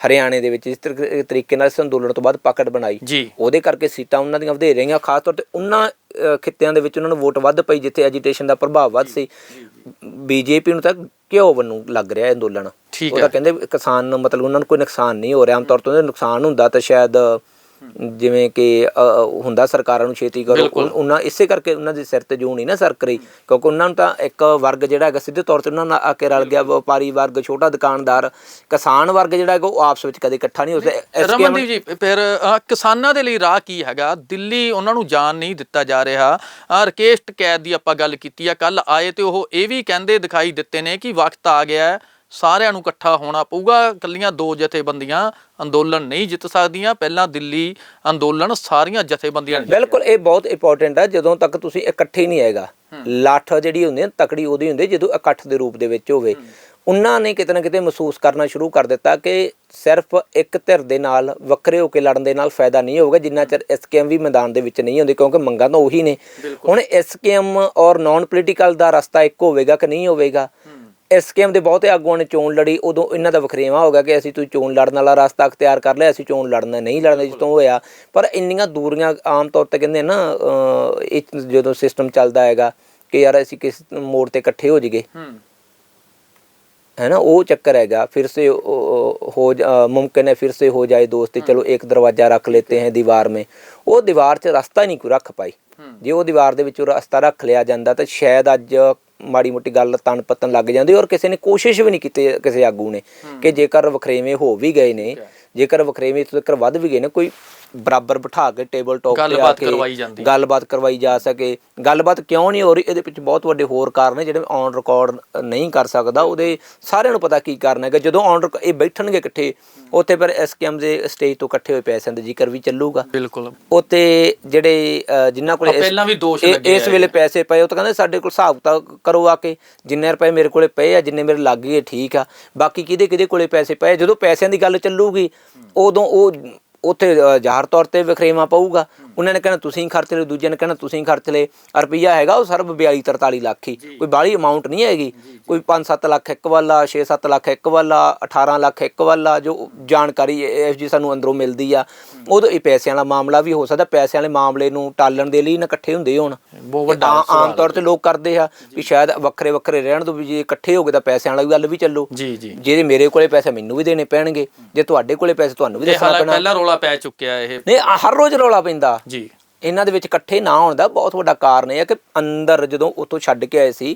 Speaker 2: ਹਰਿਆਣੇ ਦੇ ਵਿੱਚ ਇਸ ਤਰੀ- ਤਰੀਕੇ ਨਾਲ ਇਸ ਅੰਦੋਲਨ ਤੋਂ ਬਾਅਦ ਪਕੜ ਬਣਾਈ।
Speaker 1: ਜੀ।
Speaker 2: ਉਹਦੇ ਕਰਕੇ ਸੀਟਾਂ ਉਹਨਾਂ ਦੀਆਂ ਵਧੇ ਰਹੀਆਂ ਖਾਸ ਤੌਰ ਤੇ ਉਹਨਾਂ ਖਿੱਤਿਆਂ ਦੇ ਵਿੱਚ ਉਹਨਾਂ ਨੂੰ ਵੋਟ ਵੱਧ ਪਈ ਜਿੱਥੇ ਐਜੀਟੇਸ਼ਨ ਦਾ ਪ੍ਰਭਾਵ ਵੱਧ ਸੀ। ਬੀਜੇਪੀ ਨੂੰ ਤਾਂ ਘਿਓ ਵੱਲੋਂ ਲੱਗ ਰਿਹਾ ਅੰਦੋਲਨ।
Speaker 1: ਠੀਕ
Speaker 2: ਉਹਦਾ ਕਹਿੰਦੇ ਵੀ ਕਿਸਾਨ ਨੂੰ ਮਤਲਬ ਉਹਨਾਂ ਨੂੰ ਕੋਈ ਨੁਕਸਾਨ ਨਹੀਂ ਹੋ ਰਿਹਾ। ਆਮ ਤੌਰ ਤੇ ਨੁਕਸਾਨ ਹੁੰਦਾ ਤਾਂ ਸ਼ਾਇਦ ਜਿਵੇਂ ਕਿ ਹੁੰਦਾ ਸਰਕਾਰਾਂ ਨੂੰ ਛੇਤੀ ਕਰੋ ਉਹਨਾਂ ਇਸੇ ਕਰਕੇ ਉਹਨਾਂ ਦੇ ਸਿਰ ਤੇ ਜੂ ਨਹੀਂ ਨਾ ਸਰਕ ਰਹੀ ਕਿਉਂਕਿ ਉਹਨਾਂ ਨੂੰ ਤਾਂ ਇੱਕ ਵਰਗ ਜਿਹੜਾ ਹੈਗਾ ਸਿੱਧੇ ਤੌਰ ਤੇ ਉਹਨਾਂ ਨਾਲ ਆ ਕੇ ਰਲ ਗਿਆ ਵਪਾਰੀ ਵਰਗ ਛੋਟਾ ਦੁਕਾਨਦਾਰ ਕਿਸਾਨ ਵਰਗ ਜਿਹੜਾ ਹੈਗਾ ਉਹ ਆਪਸ ਵਿੱਚ ਕਦੇ ਇਕੱਠਾ ਨਹੀਂ ਹੋ ਸਕਦਾ
Speaker 1: ਰਮਨਦੀਪ ਜੀ ਫਿਰ ਕਿਸਾਨਾਂ ਦੇ ਲਈ ਰਾਹ ਕੀ ਹੈਗਾ? ਦਿੱਲੀ ਉਹਨਾਂ ਨੂੰ ਜਾਣ ਨਹੀਂ ਦਿੱਤਾ ਜਾ ਰਿਹਾ। ਰਕੇਸ਼ ਟਕੈਤ ਦੀ ਆਪਾਂ ਗੱਲ ਕੀਤੀ ਆ ਕੱਲ ਆਏ ਤੇ ਉਹ ਇਹ ਵੀ ਕਹਿੰਦੇ ਦਿਖਾਈ ਦਿੱਤੇ ਨੇ ਕਿ ਵਕਤ ਆ ਗਿਆ ਹੈ। ਸਾਰਿਆਂ ਨੂੰ ਇਕੱਠਾ ਹੋਣਾ ਪਊਗਾ। ਕੱਲੀਆਂ ਦੋ ਜਥੇਬੰਦੀਆਂ ਅੰਦੋਲਨ ਨਹੀਂ ਜਿੱਤ ਸਕਦੀਆਂ। ਪਹਿਲਾਂ ਦਿੱਲੀ ਅੰਦੋਲਨ ਸਾਰੀਆਂ ਜਥੇਬੰਦੀਆਂ
Speaker 2: ਬਿਲਕੁਲ ਇਹ ਬਹੁਤ ਇੰਪੋਰਟੈਂਟ ਹੈ ਜਦੋਂ ਤੱਕ ਤੁਸੀਂ ਇਕੱਠੇ ਨਹੀਂ ਆਏਗਾ ਲੱਠ ਜਿਹੜੀ ਹੁੰਦੀ ਹੈ ਤਕੜੀ ਉਹਦੀ ਹੁੰਦੀ ਹੈ ਜਦੋਂ ਇਕੱਠ ਦੇ ਰੂਪ ਦੇ ਵਿੱਚ ਹੋਵੇ ਉਹਨਾਂ ਨੇ ਕਿਤੇ ਨਾ ਕਿਤੇ ਮਹਿਸੂਸ ਕਰਨਾ ਸ਼ੁਰੂ ਕਰ ਦਿੱਤਾ ਕਿ ਸਿਰਫ ਇੱਕ ਧਿਰ ਦੇ ਨਾਲ ਵੱਖਰੇ ਹੋ ਕੇ ਲੜਨ ਦੇ ਨਾਲ ਫਾਇਦਾ ਨਹੀਂ ਹੋਊਗਾ ਜਿੰਨਾ ਚਿਰ ਐਸਕੇਐਮ ਵੀ ਮੈਦਾਨ ਦੇ ਵਿੱਚ ਨਹੀਂ ਹੁੰਦੀ ਕਿਉਂਕਿ ਮੰਗਾਂ ਤਾਂ ਉਹੀ ਨੇ। ਹੁਣ ਐਸਕੇਐਮ ਔਰ ਨਾਨ ਪੋਲੀਟੀਕਲ ਦਾ ਰਸਤਾ ਇੱਕ ਹੋਵੇਗਾ ਕਿ ਨਹੀਂ ਹੋਵੇਗਾ? ਇਸ ਗੇਮ ਦੇ ਬਹੁਤੇ ਆਗੂਆਂ ਨੇ ਚੋਣ ਲੜੀ ਉਦੋਂ ਇਹਨਾਂ ਦਾ ਵਖਰੇਵਾ ਹੋ ਗਿਆ ਕਿ ਅਸੀਂ ਤੂੰ ਚੋਣ ਲੜਨ ਵਾਲਾ ਰਸਤਾ ਅਖਤਿਆਰ ਕਰ ਲਿਆ ਅਸੀਂ ਚੋਣ ਲੜਨਾ ਨਹੀਂ ਲੜਨਾ ਜਿਸ ਤੋਂ ਹੋਇਆ। ਪਰ ਇੰਨੀਆਂ ਦੂਰੀਆਂ ਆਮ ਤੌਰ ਤੇ ਕਹਿੰਦੇ ਨਾ ਇਹ ਜਦੋਂ ਸਿਸਟਮ ਚੱਲਦਾ ਹੈਗਾ ਕਿ ਯਾਰ ਅਸੀਂ ਕਿਸ ਮੋੜ ਤੇ ਇਕੱਠੇ ਹੋ ਜਗੇ
Speaker 1: ਹੈ।
Speaker 2: ਨਾ ਉਹ ਚੱਕਰ ਹੈਗਾ ਫਿਰ ਸੇ ਹੋ ਮੁਮਕਿਨ ਹੈ ਫਿਰ ਸੇ ਹੋ ਜਾਏ ਦੋਸਤ ਚਲੋ ਇੱਕ ਦਰਵਾਜ਼ਾ ਰੱਖ ਲੈਤੇ ਹੈ ਦੀਵਾਰ ਮੇ। ਉਹ ਦੀਵਾਰ 'ਚ ਰਸਤਾ ਨਹੀਂ ਕੋਈ ਰੱਖ ਪਾਈ। ਜੇ ਉਹ ਦੀਵਾਰ ਦੇ ਵਿੱਚੋਂ ਰਸਤਾ ਰੱਖ ਲਿਆ ਜਾਂਦਾ ਤਾਂ ਸ਼ਾਇਦ ਅੱਜ ਮਾੜੀ ਮੋਟੀ ਗੱਲ ਤਣ ਪਤਨ ਲੱਗ ਜਾਂਦੀ ਔਰ ਕਿਸੇ ਨੇ ਕੋਸ਼ਿਸ਼ ਵੀ ਨਹੀਂ ਕੀਤੀ ਕਿਸੇ ਆਗੂ ਨੇ ਕਿ ਜੇਕਰ ਵਖਰੇਵੇਂ ਹੋ ਵੀ ਗਏ ਨੇ ਜੇਕਰ ਵਖਰੇਵੇਂ ਇਸ ਤੱਕ ਵੱਧ ਵੀ ਗਏ ਨੇ ਕੋਈ ਬਰਾਬਰ ਬਿਠਾ ਕੇ ਟੇਬਲ ਟਾਪ ਤੇ ਆ
Speaker 1: ਗੱਲਬਾਤ ਕਰਵਾਈ ਜਾਂਦੀ।
Speaker 2: ਗੱਲਬਾਤ ਕਰਵਾਈ ਜਾ ਸਕੇ। ਗੱਲਬਾਤ ਕਿਉਂ ਨਹੀਂ ਹੋ ਰਹੀ? ਇਹਦੇ ਵਿੱਚ ਬਹੁਤ ਵੱਡੇ ਹੋਰ ਕਾਰਨ ਨੇ ਜਿਹੜੇ ਔਨ ਰਿਕਾਰਡ ਨਹੀਂ ਕਰ ਸਕਦਾ। ਉਹਦੇ ਸਾਰਿਆਂ ਨੂੰ ਪਤਾ ਕੀ ਕਾਰਨ ਹੈਗਾ। ਜਦੋਂ ਔਨ ਇਹ ਬੈਠਣਗੇ ਇਕੱਠੇ ਉੱਥੇ ਫਿਰ ਐਸਕੇਐਮ ਦੇ ਸਟੇਜ ਤੋਂ ਇਕੱਠੇ ਹੋਏ ਪੈਸਿਆਂ ਦਾ ਜ਼ਿਕਰ ਵੀ ਚੱਲੂਗਾ।
Speaker 1: ਬਿਲਕੁਲ।
Speaker 2: ਉੱਤੇ ਜਿਹੜੇ ਜਿਨ੍ਹਾਂ ਕੋਲੇ
Speaker 1: ਪਹਿਲਾਂ ਵੀ ਦੋਸ਼ ਲੱਗੇ
Speaker 2: ਇਸ ਵੇਲੇ ਪੈਸੇ ਪਏ ਉਹ ਤਾਂ ਕਹਿੰਦੇ ਸਾਡੇ ਕੋਲ ਹਿਸਾਬ ਤਾਂ ਕਰੋ ਆ ਕੇ। ਜਿੰਨੇ ਰੁਪਏ ਮੇਰੇ ਕੋਲੇ ਪਏ ਆ ਜਿੰਨੇ ਮੇਰੇ ਲੱਗ ਗਏ ਠੀਕ ਆ। ਬਾਕੀ ਕਿਹਦੇ ਕਿਹਦੇ ਕੋਲੇ ਪੈਸੇ ਪਏ? ਜਦੋਂ ਪੈਸਿਆਂ ਦੀ ਗੱਲ ਚੱਲੂਗੀ ਉਦੋਂ ਉਹ ਉੱਥੇ ਅ, ਜ਼ਾਹਰ ਤੌਰ ਤੇ ਵਿਖਰੇਵਾ ਪਊਗਾ। ਉਹਨਾਂ ਨੇ ਕਹਿਣਾ ਤੁਸੀਂ ਖਰਚ ਲਏ ਦੂਜੇ ਨੇ ਕਹਿਣਾ ਤੁਸੀਂ ਖਰਚ ਲਏ। ਰੁਪਈਆ ਹੈਗਾ ਉਹ ਸਰਬ 42 43 ਲੱਖ ਹੀ। ਕੋਈ ਬਾਹਲੀ ਅਮਾਉਂਟ ਨਹੀਂ ਹੈਗੀ। ਕੋਈ 5-7 ਲੱਖ ਇੱਕ ਵਾਲਾ 6-7 ਲੱਖ ਇੱਕ ਵਾਲਾ 18 ਲੱਖ ਇੱਕ ਵਾਲਾ ਜੋ ਜਾਣਕਾਰੀ ਇਹ ਜੀ ਸਾਨੂੰ ਅੰਦਰੋਂ ਮਿਲਦੀ ਆ। ਉਦੋਂ ਇਹ ਪੈਸਿਆਂ ਵਾਲਾ ਮਾਮਲਾ ਵੀ ਹੋ ਸਕਦਾ। ਪੈਸਿਆਂ ਵਾਲੇ ਮਾਮਲੇ ਨੂੰ ਟਾਲਣ ਦੇ ਲਈ ਨਾ ਇਕੱਠੇ ਹੁੰਦੇ ਹੋਣ।
Speaker 1: ਬਹੁਤ ਵੱਡਾ
Speaker 2: ਆਮ ਤੌਰ ਤੇ ਲੋਕ ਕਰਦੇ ਆ ਵੀ ਸ਼ਾਇਦ ਵੱਖਰੇ ਵੱਖਰੇ ਰਹਿਣ ਤੋਂ ਵੀ ਜੇ ਇਕੱਠੇ ਹੋ ਗਏ ਤਾਂ ਪੈਸਿਆਂ ਵਾਲੀ ਗੱਲ ਵੀ ਚੱਲੂ।
Speaker 1: ਜੀ ਜੀ।
Speaker 2: ਜੇ ਮੇਰੇ ਕੋਲੇ ਪੈਸੇ ਮੈਨੂੰ ਵੀ ਦੇਣੇ ਪੈਣਗੇ। ਜੇ ਤੁਹਾਡੇ ਕੋਲੇ ਪੈਸੇ ਤੁਹਾਨੂੰ ਵੀ ਦੇਣਾ ਪੈਣਾ।
Speaker 1: ਪਹਿਲਾਂ ਰੋਲਾ ਪੈ ਚੁੱਕਿਆ ਇਹ।
Speaker 2: ਨਹੀਂ ਹਰ ਰੋਜ਼ ਰੌਲਾ ਪੈਂਦਾ।
Speaker 1: ਜੀ।
Speaker 2: ਇਹਨਾਂ ਦੇ ਵਿੱਚ ਇਕੱਠੇ ਨਾ ਹੋਣ ਦਾ ਬਹੁਤ ਵੱਡਾ ਕਾਰਨ ਇਹ ਹੈ ਕਿ ਅੰਦਰ ਜਦੋਂ ਉਤੋਂ ਛੱਡ ਕੇ ਆਏ ਸੀ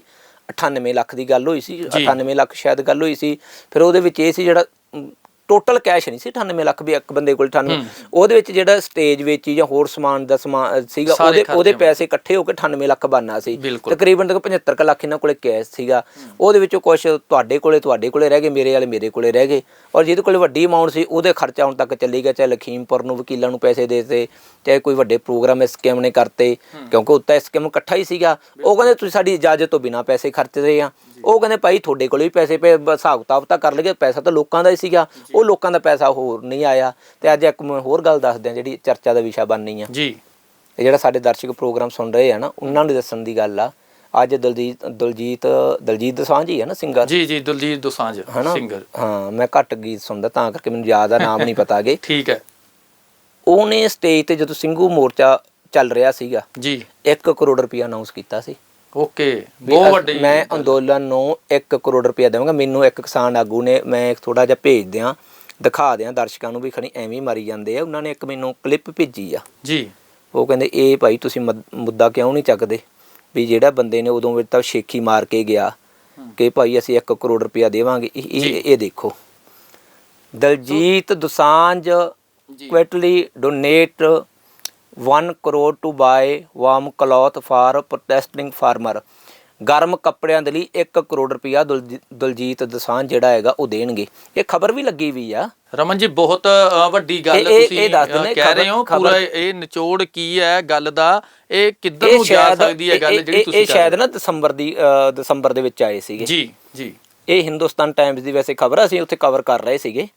Speaker 2: 98 ਲੱਖ ਦੀ ਗੱਲ ਹੋਈ ਸੀ 98 ਲੱਖ ਸ਼ਾਇਦ ਗੱਲ ਹੋਈ ਸੀ ਫਿਰ ਉਹਦੇ ਵਿੱਚ ਇਹ ਸੀ ਜਿਹੜਾ ਟੋਟਲ ਕੈਸ਼ ਨਹੀਂ ਸੀ 98 ਲੱਖ ਵੀ ਇੱਕ ਬੰਦੇ ਕੋਲ 98 ਉਹਦੇ ਵਿੱਚ ਜਿਹੜਾ ਸਟੇਜ ਵੇਚੀ ਜਾਂ ਹੋਰ ਸਮਾਨ ਦਾ ਸਮਾਨ ਸੀਗਾ ਉਹਦੇ ਉਹਦੇ ਪੈਸੇ ਇਕੱਠੇ ਹੋ ਕੇ 98 ਲੱਖ ਬਣਨਾ ਸੀ। ਤਕਰੀਬਨ ਤੱਕ 75 ਕੁ ਲੱਖ ਇਹਨਾਂ ਕੋਲੇ ਕੈਸ਼ ਸੀਗਾ। ਉਹਦੇ ਵਿੱਚੋਂ ਕੁਝ ਤੁਹਾਡੇ ਕੋਲੇ ਤੁਹਾਡੇ ਕੋਲੇ ਰਹਿ ਗਏ ਮੇਰੇ ਵਾਲੇ ਮੇਰੇ ਕੋਲੇ ਰਹਿ ਗਏ। ਔਰ ਜਿਹਦੇ ਕੋਲੇ ਵੱਡੀ ਅਮਾਉਂਟ ਸੀ ਉਹਦੇ ਖਰਚਾ ਹੁਣ ਤੱਕ ਚੱਲੀ ਗਿਆ ਚਾਹੇ ਲਖੀਮਪੁਰ ਨੂੰ ਵਕੀਲਾਂ ਨੂੰ ਪੈਸੇ ਦੇ ਦਿੱਤੇ ਚਾਹੇ ਕੋਈ ਵੱਡੇ ਪ੍ਰੋਗਰਾਮ ਇਸ ਸਕੀਮ ਨੇ ਕਰਤੇ। ਕਿਉਂਕਿ ਉੱਤਾ ਇਸ ਸਕੀਮ ਇਕੱਠਾ ਹੀ ਸੀਗਾ। ਉਹ ਕਹਿੰਦੇ ਤੁਸੀਂ ਸਾਡੀ ਇਜਾਜ਼ਤ ਤੋਂ ਬਿਨਾ ਪੈਸੇ ਖਰਚ ਰਹੇ ਆ। ਉਹ ਕਹਿੰਦੇ ਭਾਈ ਤੁਹਾਡੇ ਕੋਲ ਵੀ ਪੈਸੇ ਪਏ ਬ- ਹਿਸਾਬ ਕਿਤਾਬ ਤਾਂ ਕਰ ਲਈਏ ਪੈਸਾ ਤਾਂ ਲੋਕਾਂ ਦਾ ਹੀ ਸੀਗਾ। ਉਹ ਲੋਕਾਂ ਦਾ ਪੈਸਾ ਹੋਰ ਨਹੀਂ ਆਇਆ। ਤੇ ਅੱਜ ਇੱਕ ਮੈਂ ਹੋਰ ਗੱਲ ਦੱਸਦੇ ਆ ਜਿਹੜੀ ਚਰਚਾ ਦਾ ਵਿਸ਼ਾ ਬਣਨੀ ਆ।
Speaker 1: ਜੀ।
Speaker 2: ਤੇ ਜਿਹੜਾ ਸਾਡੇ ਦਰਸ਼ਕ ਪ੍ਰੋਗਰਾਮ ਸੁਣ ਰਹੇ ਆ ਨਾ ਉਹਨਾਂ ਨੂੰ ਦੱਸਣ ਦੀ ਗੱਲ ਆ। ਅੱਜ ਦਲਜੀਤ ਦਲਜੀਤ ਦਲਜੀਤ ਦੋਸਾਂਝ ਹੀ ਆ ਨਾ ਸਿੰਗਰ?
Speaker 1: ਜੀ ਜੀ ਦਲਜੀਤ ਦੋਸਾਂਝ ਸਿੰਗਰ।
Speaker 2: ਹਾਂ ਮੈਂ ਘੱਟ ਗੀਤ ਸੁਣਦਾ ਤਾਂ ਕਰਕੇ ਮੈਨੂੰ ਯਾਦ ਆ ਨਾਮ ਨਹੀਂ ਪਤਾ ਗੇ
Speaker 1: ਠੀਕ ਹੈ।
Speaker 2: ਉਹਨੇ ਸਟੇਜ ਤੇ ਜਦੋਂ ਸਿੰਘੂ ਮੋਰਚਾ ਚੱਲ ਰਿਹਾ ਸੀਗਾ
Speaker 1: ਜੀ।
Speaker 2: 1 ਕਰੋੜ ਰੁਪਇਆ ਅਨਾਉਂਸ ਕੀਤਾ ਸੀ।
Speaker 1: ਓਕੇ ਬਹੁਤ ਵੱਡੀ
Speaker 2: ਮੈਂ ਅੰਦੋਲਨ ਨੂੰ 1 ਕਰੋੜ ਰੁਪਇਆ ਦੇਵਾਂਗਾ। ਮੈਨੂੰ ਇੱਕ ਕਿਸਾਨ ਆਗੂ ਨੇ ਮੈਂ ਥੋੜਾ ਜਿਹਾ ਭੇਜ ਦਿਆਂ ਦਿਖਾ ਦਿਆਂ। ਦਰਸ਼ਕਾਂ ਨੂੰ ਵੀ ਖਣੀ ਐਵੇਂ ਮਾਰੀ ਜਾਂਦੇ ਆ। ਉਹਨਾਂ ਨੇ ਇੱਕ ਮੈਨੂੰ ਕਲਿੱਪ ਭੇਜੀ ਆ।
Speaker 1: ਜੀ।
Speaker 2: ਉਹ ਕਹਿੰਦੇ ਇਹ ਭਾਈ ਤੁਸੀਂ ਮਦ- ਕਿਉਂ ਨਹੀਂ ਚੱਕਦੇ? ਵੀ ਜਿਹੜਾ ਬੰਦੇ ਨੇ ਉਦੋਂ ਵੀ ਤਾਂ ਸ਼ੇਖੀ ਮਾਰ ਕੇ ਗਿਆ ਕਿ ਭਾਈ ਅਸੀਂ 1 ਕਰੋੜ ਰੁਪਇਆ ਦੇਵਾਂਗੇ। ਇਹ। ਇਹ ਦੇਖੋ। Diljit
Speaker 1: Dosanjh
Speaker 2: quietly donate 1 crore to buy warm cloth for protesting farmer ਗਰਮ ਕੱਪੜਿਆਂ ਦੇ ਲਈ 1 ਕਰੋੜ ਰੁਪਇਆ ਦਲਜੀ- ਦਲਜੀਤ ਦਸਾਂਝ ਜਿਹੜਾ ਹੈਗਾ ਉਹ ਦੇਣਗੇ। ਇਹ ਖਬਰ ਵੀ ਲੱਗੀ ਵੀ ਆ।
Speaker 1: ਰਮਨ ਜੀ ਬਹੁਤ ਵੱਡੀ ਗੱਲ ਤੁਸੀਂ ਕਹਿ ਰਹੇ ਹੋ ਪੂਰਾ ਇਹ ਨਿਚੋੜ ਕੀ ਹੈ ਗੱਲ ਦਾ ਇਹ ਕਿੱਧਰ ਨੂੰ ਜਾ ਸਕਦੀ ਹੈ ਗੱਲ ਜਿਹੜੀ ਤੁਸੀਂ
Speaker 2: ਇਹ ਸ਼ਾਇਦ ਨਾ ਦਸੰਬਰ ਦੀ ਦਸੰਬਰ ਦੇ ਵਿੱਚ ਆਏ ਸੀਗੇ।
Speaker 1: ਜੀ ਜੀ।
Speaker 2: ਇਹ ਹਿੰਦੁਸਤਾਨ ਟਾਈਮਜ਼ ਦੀ ਵੈਸੇ ਖਬਰ ਅਸੀਂ ਉੱਥੇ ਕਵਰ ਕਰ ਰਹੇ ਸੀਗੇ।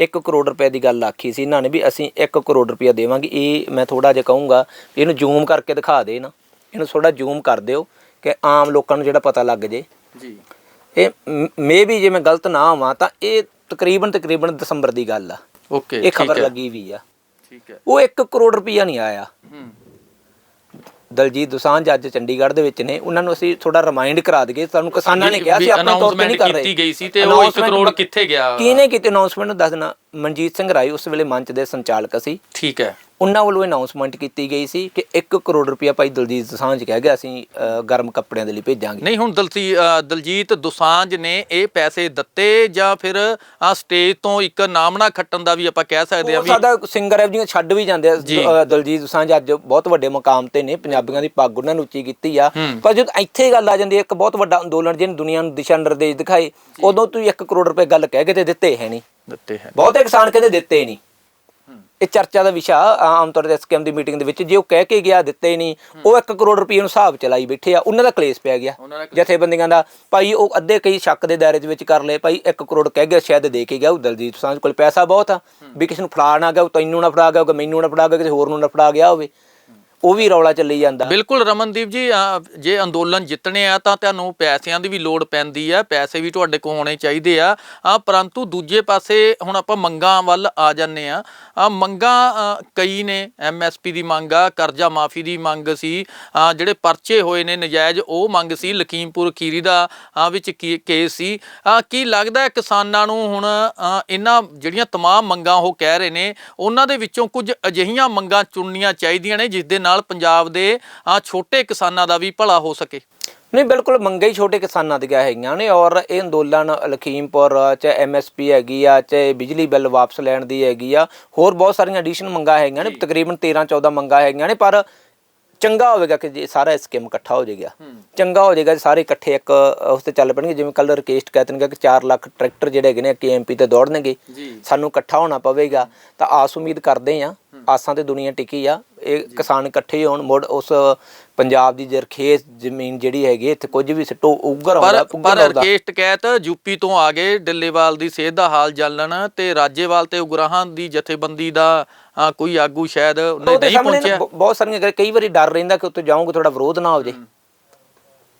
Speaker 2: 1 ਕਰੋੜ ਰੁਪਏ ਦੀ ਗੱਲ ਆਖੀ ਸੀ ਇਹਨਾਂ ਨੇ ਵੀ ਅਸੀਂ 1 ਕਰੋੜ ਰੁਪਏ ਦੇਵਾਂਗੇ। ਇਹ ਮੈਂ ਥੋੜਾ ਜਿਹਾ ਕਹੂੰਗਾ ਇਹਨੂੰ ਜ਼ੂਮ ਕਰਕੇ ਦਿਖਾ ਦੇ ਨਾ। ਇਹਨੂੰ ਥੋੜਾ ਜ਼ੂਮ ਕਰ ਦਿਓ ਕਿ ਆਮ ਲੋਕਾਂ ਨੂੰ ਜਿਹੜਾ ਪਤਾ ਲੱਗ ਜੇ।
Speaker 1: ਜੀ।
Speaker 2: ਇਹ ਮੇ ਵੀ ਜੇ ਮੈਂ ਗਲਤ ਨਾ ਹੋਵਾਂ ਤਾਂ ਇਹ ਤਕਰੀਬਨ ਤਕਰੀਬਨ ਦਸੰਬਰ ਦੀ ਗੱਲ ਆ।
Speaker 1: ਓਕੇ
Speaker 2: ਇਹ ਖਬਰ ਲੱਗੀ ਵੀ ਆ।
Speaker 1: ਠੀਕ ਹੈ।
Speaker 2: ਉਹ 1 ਕਰੋੜ ਰੁਪਈਆ ਨਹੀਂ ਆਇਆ।
Speaker 1: ਹੂੰ।
Speaker 2: ਦਲਜੀਤ ਦੋਸਾਂਝ ਅੱਜ ਚੰਡੀਗੜ੍ਹ ਦੇ ਵਿੱਚ ਨੇ ਉਹਨਾਂ ਨੂੰ ਅਸੀਂ ਥੋੜਾ ਰਿਮਾਈਂਡ ਕਰਾ ਦਈਏ। ਸਾਨੂੰ ਕਿਸਾਨਾਂ ਨੇ ਕਿਹਾ ਸੀ ਆਪਣੇ ਤੌਰ ਤੇ ਨਹੀਂ ਕਰ ਰਹੇ।
Speaker 1: ਕੀਤੀ ਗਈ ਸੀ ਤੇ ਉਹ 1
Speaker 2: Announcement
Speaker 1: ਕਰੋੜ ਕਿੱਥੇ ਗਿਆ?
Speaker 2: ਕਿਹਨੇ ਕੀਤੀ? ਅਨਾਉਂਸਮੈਂਟ ਦੱਸ ਦੇਣਾ। ਮਨਜੀਤ ਸਿੰਘ ਰਾਏ ਉਸ ਵੇਲੇ ਮੰਚ ਦੇ ਸੰਚਾਲਕ ਸੀ।
Speaker 1: ਠੀਕ ਹੈ।
Speaker 2: ਉਹਨਾਂ ਵੱਲੋਂ ਅਨਾਉਂਸਮੈਂਟ ਕੀਤੀ ਗਈ ਸੀ ਕਿ 1 ਕਰੋੜ ਰੁਪਇਆ ਭਾਈ ਦਲਜੀਤ ਦੋਸਾਂਝ ਕਹਿ ਗਿਆ ਅਸੀਂ ਗਰਮ ਕੱਪੜਿਆਂ ਦੇ ਲਈ ਭੇਜਾਂਗੇ।
Speaker 1: ਨਹੀਂ ਹੁਣ ਦਲਸੀ ਅ, ਦਲਜੀਤ ਦੋਸਾਂਝ ਨੇ ਇਹ ਪੈਸੇ ਦਿੱਤੇ ਜਾਂ ਫਿਰ ਆ ਸਟੇਜ ਤੋਂ ਇੱਕ ਨਾਮਣਾ ਖੱਟਣ ਦਾ ਵੀ ਆਪਾਂ ਕਹਿ ਸਕਦੇ ਆ ਵੀ
Speaker 2: ਸਾਡਾ ਸਿੰਗਰ ਐਵ ਜੀ ਛੱਡ ਵੀ ਜਾਂਦੇ ਆ। ਦਲਜੀਤ ਦੋਸਾਂਝ ਅੱਜ ਬਹੁਤ ਵੱਡੇ ਮੁਕਾਮ ਤੇ ਨੇ ਪੰਜਾਬੀਆਂ ਦੀ ਪੱਗ ਉਹਨਾਂ ਨੂੰ ਉੱਚੀ ਕੀਤੀ ਆ।
Speaker 1: ਹੂੰ।
Speaker 2: ਪਰ ਜਦੋਂ ਇੱਥੇ ਗੱਲ ਆ ਜਾਂਦੀ ਹੈ ਇੱਕ ਬਹੁਤ ਵੱਡਾ ਅੰਦੋਲਨ ਜਿਹਨੇ ਦੁਨੀਆ ਨੂੰ ਦਿਸ਼ਾ ਨਿਰਦੇਸ਼ ਦਿਖਾਏ ਉਦੋਂ ਤੂੰ 1 ਕਰੋੜ ਰੁਪਏ ਗੱਲ ਕਹਿ ਕੇ ਤੇ ਦਿੱਤੇ ਹੈ ਨਹੀਂ।
Speaker 1: ਦਿੱਤੇ ਹੈ।
Speaker 2: ਬਹੁਤੇ ਕਿਸਾਨ ਕਹਿੰਦੇ ਦਿੱਤੇ ਨਹੀਂ। ਇਹ ਚਰਚਾ ਦਾ ਵਿਸ਼ਾ ਆਮ ਤੌਰ ਤੇ ਐਸਕੇਐਮ ਦੀ ਮੀਟਿੰਗ ਦੇ ਵਿੱਚ ਜੇ ਉਹ ਕਹਿ ਕੇ ਗਿਆ ਦਿੱਤੇ ਨਹੀਂ ਉਹ 1 ਕਰੋੜ ਰੁਪਏ ਨੂੰ ਹਿਸਾਬ ਚਲਾਈ ਬੈਠੇ ਆ ਉਹਨਾਂ ਦਾ ਕਲੇਸ਼ ਪੈ ਗਿਆ। ਜਥੇਬੰਦੀਆਂ ਦਾ ਭਾਈ ਉਹ ਅੱਧੇ ਕਈ ਸ਼ੱਕ ਦੇ ਦਾਇਰੇ ਦੇ ਵਿੱਚ ਕਰ ਲਏ ਭਾਈ 1 ਕਰੋੜ ਕਹਿ ਗਿਆ ਸ਼ਾਇਦ ਦੇ ਕੇ ਗਿਆ ਉਹ ਦਲਜੀਤ ਸਾਂਝ ਕੋਲ ਪੈਸਾ ਬਹੁਤ ਆ ਵੀ ਕਿਸੇ ਨੂੰ ਫੜਾ ਨਾ ਗਿਆ ਉਹ ਤੈਨੂੰ ਨਾ ਫੜਾ ਗਿਆ ਉਹ ਮੈਨੂੰ ਨਾ ਫੜਾ ਗਿਆ ਕਿਸੇ ਹੋਰ ਨੂੰ ਨਾ ਫੜਾ ਗਿਆ ਹੋਵੇ। ਉਹ ਵੀ ਰੌਲਾ ਚੱਲੀ ਜਾਂਦਾ
Speaker 1: ਬਿਲਕੁਲ ਰਮਨਦੀਪ ਜੀ ਅ, ਜੇ ਅੰਦੋਲਨ ਜਿੱਤਣੇ ਆ ਤਾਂ ਤੁਹਾਨੂੰ ਪੈਸਿਆਂ ਦੀ ਵੀ ਲੋੜ ਪੈਂਦੀ ਆ ਪੈਸੇ ਵੀ ਤੁਹਾਡੇ ਕੋਲ ਹੋਣੇ ਚਾਹੀਦੇ ਆ ਆ ਪਰੰਤੂ ਦੂਜੇ ਪਾਸੇ ਹੁਣ ਆਪਾਂ ਮੰਗਾਂ ਵੱਲ ਆ ਜਾਂਦੇ ਆ ਆ ਮੰਗਾਂ ਅ, ਕਈ ਨੇ ਐਮਐਸਪੀ ਦੀ ਮੰਗ ਆ ਕਰਜ਼ਾ ਮਾਫੀ ਦੀ ਮੰਗ ਸੀ ਅ, ਜਿਹੜੇ ਪਰਚੇ ਹੋਏ ਨੇ ਨਜਾਇਜ਼ ਉਹ ਮੰਗ ਸੀ ਲਖੀਮਪੁਰ ਖੀਰੀ ਦਾ ਅ, ਵਿੱਚ ਕੀ- ਕੇਸ ਸੀ ਅ, ਕੀ ਲੱਗਦਾ ਹੈ ਕਿਸਾਨਾਂ ਨੂੰ ਹੁਣ ਅ, ਇਹਨਾਂ ਜਿਹੜੀਆਂ तमाम ਮੰਗਾਂ ਉਹ ਕਹਿ ਰਹੇ ਨੇ ਉਹਨਾਂ ਦੇ ਵਿੱਚੋਂ ਕੁਝ ਅਜਿਹੀਆਂ ਮੰਗਾਂ ਚੁਣਨੀਆਂ ਚਾਹੀਦੀਆਂ ਨੇ ਜਿਸ ਦੇ ਨਾਲ ਪੰਜਾਬ ਦੇ ਅ, ਛੋਟੇ ਕਿਸਾਨਾਂ ਦਾ ਵੀ ਭਲਾ ਹੋ ਸਕੇ।
Speaker 2: ਨਹੀਂ ਬਿਲਕੁਲ ਮੰਗੇ ਹੀ ਛੋਟੇ ਕਿਸਾਨਾਂ ਦੀਆਂ ਹੈਗੀਆਂ ਨੇ ਔਰ ਇਹ ਅੰਦੋਲਨ ਲਖੀਮਪੁਰ ਚਾਹੇ ਐਮਐਸਪੀ ਹੈਗੀ ਆ ਚਾਹੇ ਬਿਜਲੀ ਬਿੱਲ ਵਾਪਸ ਲੈਣ ਦੀ ਹੈਗੀ ਆ ਹੋਰ ਬਹੁਤ ਸਾਰੀਆਂ ਐਡੀਸ਼ਨ ਮੰਗਾਂ ਹੈਗੀਆਂ ਨੇ ਤਕਰੀਬਨ 13 14 ਮੰਗਾਂ ਹੈਗੀਆਂ ਨੇ ਪਰ ਚੰਗਾ ਹੋਵੇਗਾ ਕਿ ਜੇ ਸਾਰਾ ਸਕੀਮ ਇਕੱਠਾ ਹੋ ਜਾਏਗਾ। ਚੰਗਾ ਹੋ ਜਾਏਗਾ ਸਾਰੇ ਇਕੱਠੇ ਇੱਕ ਉਸ ਤੇ ਚੱਲ ਪੈਣਗੇ ਜਿਵੇਂ ਕੱਲ ਰਿਕਵੈਸਟ ਕਹਿ ਦੇਣਗੇ ਕਿ 4 ਲੱਖ ਟਰੈਕਟਰ ਜਿਹੜੇ ਹੈਗੇ ਨੇ ਕੇਐਮਪੀ ਤੇ ਦੌੜਨਗੇ। ਸਾਨੂੰ ਇਕੱਠਾ ਹੋਣਾ ਪਵੇਗਾ। ਤਾਂ ਆਸ ਉਮੀਦ ਕਰਦੇ ਆ ਆਸਾਂ ਤੇ ਦੁਨੀਆ ਟਿਕੀ ਆ। ਇਹ ਕਿਸਾਨ ਇਕੱਠੇ ਹੋਣ ਮੁੜ ਉਸ ਪੰਜਾਬ ਦੀ ਜਰਖੇਜ਼ ਜ਼ਮੀਨ ਜਿਹੜੀ ਹੈਗੀ ਇੱਥੇ ਕੁਝ ਵੀ ਸਿੱਟੋ ਉਗਰ ਆਉਂਦਾ
Speaker 1: ਪਰ ਰਕੇਸ਼ ਟਕੈਤ ਯੂਪੀ ਤੋਂ ਆ ਗਏ ਡੱਲੇਵਾਲ ਦੀ ਸਿਹਤ ਦਾ ਹਾਲ ਜਾਣਨ ਤੇ ਰਾਜੇਵਾਲ ਤੇ ਉਗਰਾਹਾਂ ਦੀ ਜਥੇਬੰਦੀ ਦਾ ਕੋਈ ਆਗੂ ਸ਼ਾਇਦ ਨਹੀਂ ਪਹੁੰਚਿਆ।
Speaker 2: ਬਹੁਤ ਸਾਰੀਆਂ ਕਈ ਵਾਰੀ ਡਰ ਰਹਿੰਦਾ ਕਿ ਉੱਥੇ ਜਾਓਗੇ ਤੁਹਾਡਾ ਵਿਰੋਧ ਨਾ ਹੋ ਜੇ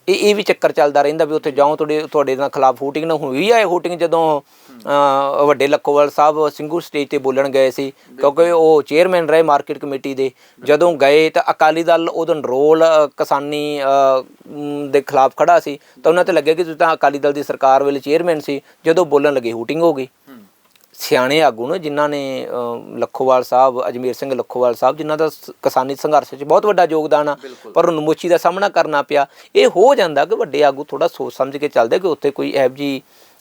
Speaker 2: ਇਹ ਇਹ ਵੀ ਚੱਕਰ ਚੱਲਦਾ ਰਹਿੰਦਾ ਵੀ ਉੱਥੇ ਜਾਓ, ਤੁਹਾਡੇ ਤੁਹਾਡੇ ਨਾਲ ਖਿਲਾਫ ਹੋਟਿੰਗ ਨਾ ਹੋਈ ਆ, ਇਹ ਹੂਟਿੰਗ ਜਦੋਂ ਵੱਡੇ ਲੱਖੋਵਾਲ ਸਾਹਿਬ ਸਿੰਘੂ ਸਟੇਜ ਤੇ ਬੋਲਣ ਗਏ ਸੀ, ਕਿਉਂਕਿ ਉਹ ਚੇਅਰਮੈਨ ਰਹੇ ਮਾਰਕੀਟ ਕਮੇਟੀ ਦੇ, ਜਦੋਂ ਗਏ ਤਾਂ ਅਕਾਲੀ ਦਲ ਉਦੋਂ ਰੋਲ ਕਿਸਾਨੀ ਦੇ ਖਿਲਾਫ ਖੜਾ ਸੀ, ਤਾਂ ਉਹਨਾਂ ਤੇ ਲੱਗਿਆ ਕਿ ਤੁਸੀਂ ਤਾਂ ਅਕਾਲੀ ਦਲ ਦੀ ਸਰਕਾਰ ਵੇਲੇ ਚੇਅਰਮੈਨ ਸੀ, ਜਦੋਂ ਬੋਲਣ ਲੱਗੇ ਹੋਟਿੰਗ ਹੋ ਗਈ। ਸਿਆਣੇ ਆਗੂ ਨੇ ਜਿਨ੍ਹਾਂ ਨੇ ਲੱਖੋਵਾਲ ਸਾਹਿਬ ਅਜਮੇਰ ਸਿੰਘ ਲੱਖੋਵਾਲ ਸਾਹਿਬ ਜਿਨ੍ਹਾਂ ਦਾ ਕਿਸਾਨੀ ਸੰਘਰਸ਼ 'ਚ ਬਹੁਤ ਵੱਡਾ ਯੋਗਦਾਨ ਆ ਪਰ ਉਹਨੂੰ ਨਮੋਚੀ ਦਾ ਸਾਹਮਣਾ ਕਰਨਾ ਪਿਆ। ਇਹ ਹੋ ਜਾਂਦਾ ਕਿ ਵੱਡੇ ਆਗੂ ਥੋੜਾ ਸੋਚ ਸਮਝ ਕੇ ਚੱਲਦੇ ਕਿ ਉੱਥੇ ਕੋਈ ਇਹੋ ਜੀ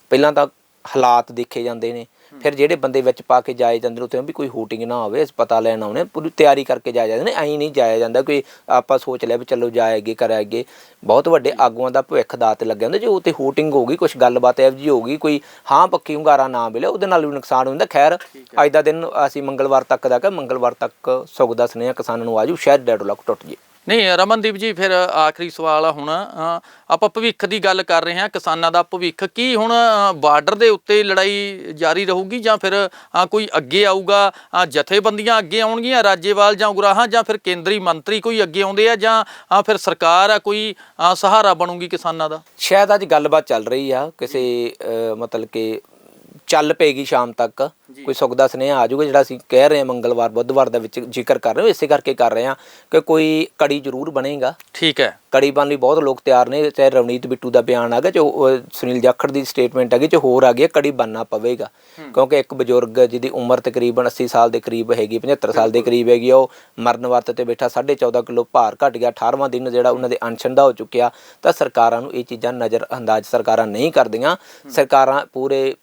Speaker 2: ਪਹਿਲਾਂ ਤਾਂ ਹਾਲਾਤ ਦੇਖੇ ਜਾਂਦੇ ਨੇ ਫਿਰ ਜਿਹੜੇ ਬੰਦੇ ਵਿੱਚ ਪਾ ਕੇ ਜਾਏ ਜਾਂਦੇ ਨੇ ਉੱਥੇ ਵੀ ਕੋਈ ਹੂਟਿੰਗ ਨਾ ਹੋਵੇ ਪਤਾ ਲੈਣ ਆਉਣੇ ਪੂਰੀ ਤਿਆਰੀ ਕਰਕੇ ਜਾਇਆ ਜਾਂਦੇ ਨੇ ਐਂ ਨਹੀਂ ਜਾਇਆ ਜਾਂਦਾ ਕੋਈ ਆਪਾਂ ਸੋਚ ਲਿਆ ਵੀ ਚਲੋ ਜਾਏਗੇ ਕਰਾਂਗੇ। ਬਹੁਤ ਵੱਡੇ ਆਗੂਆਂ ਦਾ ਭਵਿੱਖ ਦਾਤ ਲੱਗਿਆ ਹੁੰਦਾ ਜੇ ਉੱਥੇ ਹੂਟਿੰਗ ਹੋ ਗਈ ਕੁਝ ਗੱਲਬਾਤ ਜਿਹੀ ਹੋ ਗਈ ਕੋਈ ਹਾਂ ਪੱਕੀ ਹੁੰਗਾਰਾ ਨਾ ਮਿਲੇ ਉਹਦੇ ਨਾਲ ਵੀ ਨੁਕਸਾਨ ਹੁੰਦਾ ਖੈਰ ਅੱਜ ਦਾ ਦਿਨ ਅਸੀਂ ਮੰਗਲਵਾਰ ਤੱਕ ਦਾ ਕਿ ਮੰਗਲਵਾਰ ਤੱਕ ਸੁਖ ਦਾ ਸੁਨੇਹਾ ਕਿਸਾਨਾਂ ਨੂੰ ਆਜੂ ਸ਼ਾਇਦ ਡੈਡ ਲੱਕ ਟੁੱਟ ਜੇ।
Speaker 1: ਨਹੀਂ, ਰਮਨਦੀਪ ਜੀ, ਫਿਰ ਆਖਰੀ ਸਵਾਲ ਆ ਹੁਣ। ਆਪਾਂ ਭਵਿੱਖ ਦੀ ਗੱਲ ਕਰ ਰਹੇ ਹਾਂ, ਕਿਸਾਨਾਂ ਦਾ ਭਵਿੱਖ ਕੀ ਹੁਣ ਬਾਰਡਰ ਦੇ ਉੱਤੇ ਲੜਾਈ ਜਾਰੀ ਰਹੂਗੀ ਜਾਂ ਫਿਰ ਕੋਈ ਅੱਗੇ ਆਊਗਾ ਜਥੇਬੰਦੀਆਂ ਅੱਗੇ ਆਉਣਗੀਆਂ, ਰਾਜੇਵਾਲ ਜਾਂ ਉਗਰਾਹਾਂ, ਜਾਂ ਫਿਰ ਕੇਂਦਰੀ ਮੰਤਰੀ ਕੋਈ ਅੱਗੇ ਆਉਂਦੇ ਆ, ਜਾਂ ਫਿਰ ਸਰਕਾਰ ਆ, ਕੋਈ ਸਹਾਰਾ ਬਣੂਗੀ ਕਿਸਾਨਾਂ ਦਾ?
Speaker 2: ਸ਼ਾਇਦ ਅੱਜ ਗੱਲਬਾਤ ਚੱਲ ਰਹੀ ਆ, ਕਿਸੇ ਮਤਲਬ ਕਿ ਚੱਲ ਪਏਗੀ ਸ਼ਾਮ ਤੱਕ। ਕੋਈ ਸੁੱਖ ਦਾ ਸੁਨੇਹਾ ਆ ਜਾਊਗਾ ਜਿਹੜਾ ਅਸੀਂ ਕਹਿ ਰਹੇ ਹਾਂ ਮੰਗਲਵਾਰ ਬੁੱਧਵਾਰ ਦੇ ਵਿੱਚ ਜ਼ਿਕਰ ਕਰ ਰਹੇ ਹਾਂ ਇਸੇ ਕਰਕੇ ਕਰ ਰਹੇ ਹਾਂ ਕਿ ਕੋਈ ਕੜੀ ਜ਼ਰੂਰ ਬਣੇਗਾ।
Speaker 1: ਠੀਕ ਹੈ।
Speaker 2: ਕੜੀ ਬਣਨ ਲਈ ਬਹੁਤ ਲੋਕ ਤਿਆਰ ਨੇ ਚਾਹੇ ਰਵਨੀਤ ਬਿੱਟੂ ਦਾ ਬਿਆਨ ਆ ਗਿਆ ਜੋ ਉਹ ਸੁਨੀਲ ਜਾਖੜ ਦੀ ਸਟੇਟਮੈਂਟ ਹੈਗੀ ਜੋ ਹੋਰ ਆ ਗਈ ਕੜੀ ਬਣਨਾ ਪਵੇਗਾ। ਕਿਉਂਕਿ ਇੱਕ ਬਜ਼ੁਰਗ ਜਿਹਦੀ ਉਮਰ ਤਕਰੀਬਨ 80 ਸਾਲ ਦੇ ਕਰੀਬ ਹੈਗੀ 75 ਸਾਲ ਦੇ ਕਰੀਬ ਹੈਗੀ ਆ, ਉਹ ਮਰਨ ਵਰਤ ਤੇ ਬੈਠਾ 14.5 ਕਿਲੋ ਭਾਰ ਘਟ ਗਿਆ 18ਵਾਂ ਦਿਨ ਜਿਹੜਾ ਉਹਨਾਂ ਦੇ ਅਨਸ਼ਨ ਦਾ ਹੋ ਚੁੱਕਿਆ ਤਾਂ ਸਰਕਾਰਾਂ ਨੂੰ ਇਹ ਚੀਜ਼ਾਂ ਨਜ਼ਰ ਅੰਦਾਜ਼ ਸਰਕਾਰਾਂ ਨਹੀਂ ਕਰਦੀਆਂ। ਸਰਕਾਰਾਂ ਪੂਰੇ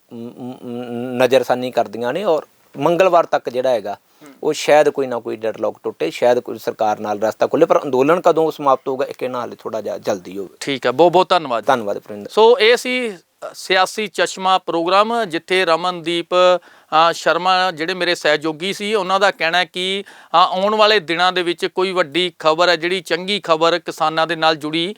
Speaker 2: ਨਜ਼ਰਸਾਨੀ ਕਰਦੀਆਂ ਨੇ ਔਰ ਮੰਗਲਵਾਰ ਤੱਕ ਜਿਹੜਾ ਹੈਗਾ ਉਹ ਸ਼ਾਇਦ ਕੋਈ ਨਾ ਕੋਈ ਡੈਡਲੌਕ ਟੁੱਟੇ ਸ਼ਾਇਦ ਕੋਈ ਸਰਕਾਰ ਨਾਲ ਰਸਤਾ ਖੁੱਲੇ ਪਰ ਅੰਦੋਲਨ ਕਦੋਂ ਸਮਾਪਤ ਹੋਊਗਾ ਇਹ ਕਿਹਨਾਂ ਹਾਲੇ ਥੋੜਾ ਜਿਹਾ ਜਲਦੀ ਹੋਵੇ।
Speaker 1: ਠੀਕ ਹੈ ਬਹੁਤ ਬਹੁਤ ਧੰਨਵਾਦ
Speaker 2: ਧੰਨਵਾਦ ਪ੍ਰਿੰਦਰ
Speaker 1: ਸੋ ਇਹ ਸੀ ਸਿਆਸੀ ਚਸ਼ਮਾ ਪ੍ਰੋਗਰਾਮ, ਜਿੱਥੇ ਰਮਨਦੀਪ ਸ਼ਰਮਾ ਜਿਹੜੇ ਮੇਰੇ ਸਹਿਯੋਗੀ ਸੀ, ਉਹਨਾਂ ਦਾ ਕਹਿਣਾ ਹੈ ਕਿ ਆਉਣ ਵਾਲੇ ਦਿਨਾਂ ਦੇ ਵਿੱਚ ਕੋਈ ਵੱਡੀ ਖਬਰ ਹੈ, ਜਿਹੜੀ ਚੰਗੀ ਖਬਰ ਕਿਸਾਨਾਂ ਦੇ ਨਾਲ ਜੁੜੀ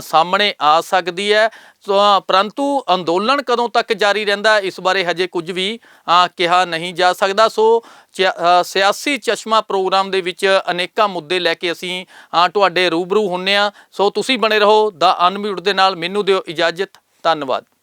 Speaker 1: ਸਾਹਮਣੇ ਆ ਸਕਦੀ ਹੈ। ਸੋ ਪਰੰਤੂ ਅੰਦੋਲਨ ਕਦੋਂ ਤੱਕ ਜਾਰੀ ਰਹਿੰਦਾ, ਇਸ ਬਾਰੇ ਹਜੇ ਕੁਝ ਵੀ ਕਿਹਾ ਨਹੀਂ ਜਾ ਸਕਦਾ। ਸੋ, ਚ- ਸਿਆਸੀ ਚਸ਼ਮਾ ਪ੍ਰੋਗਰਾਮ ਦੇ ਵਿੱਚ ਅਨੇਕਾਂ ਮੁੱਦੇ ਲੈ ਕੇ ਅਸੀਂ ਤੁਹਾਡੇ ਰੂਬਰੂ ਹੁੰਨੇ ਆ ਸੋ, ਤੁਸੀਂ ਬਣੇ ਰਹੋ, ਦਾ ਅਨਮਿਊਟ ਦੇ ਨਾਲ ਮੈਨੂੰ ਦਿਓ ਇਜਾਜ਼ਤ। ਧੰਨਵਾਦ।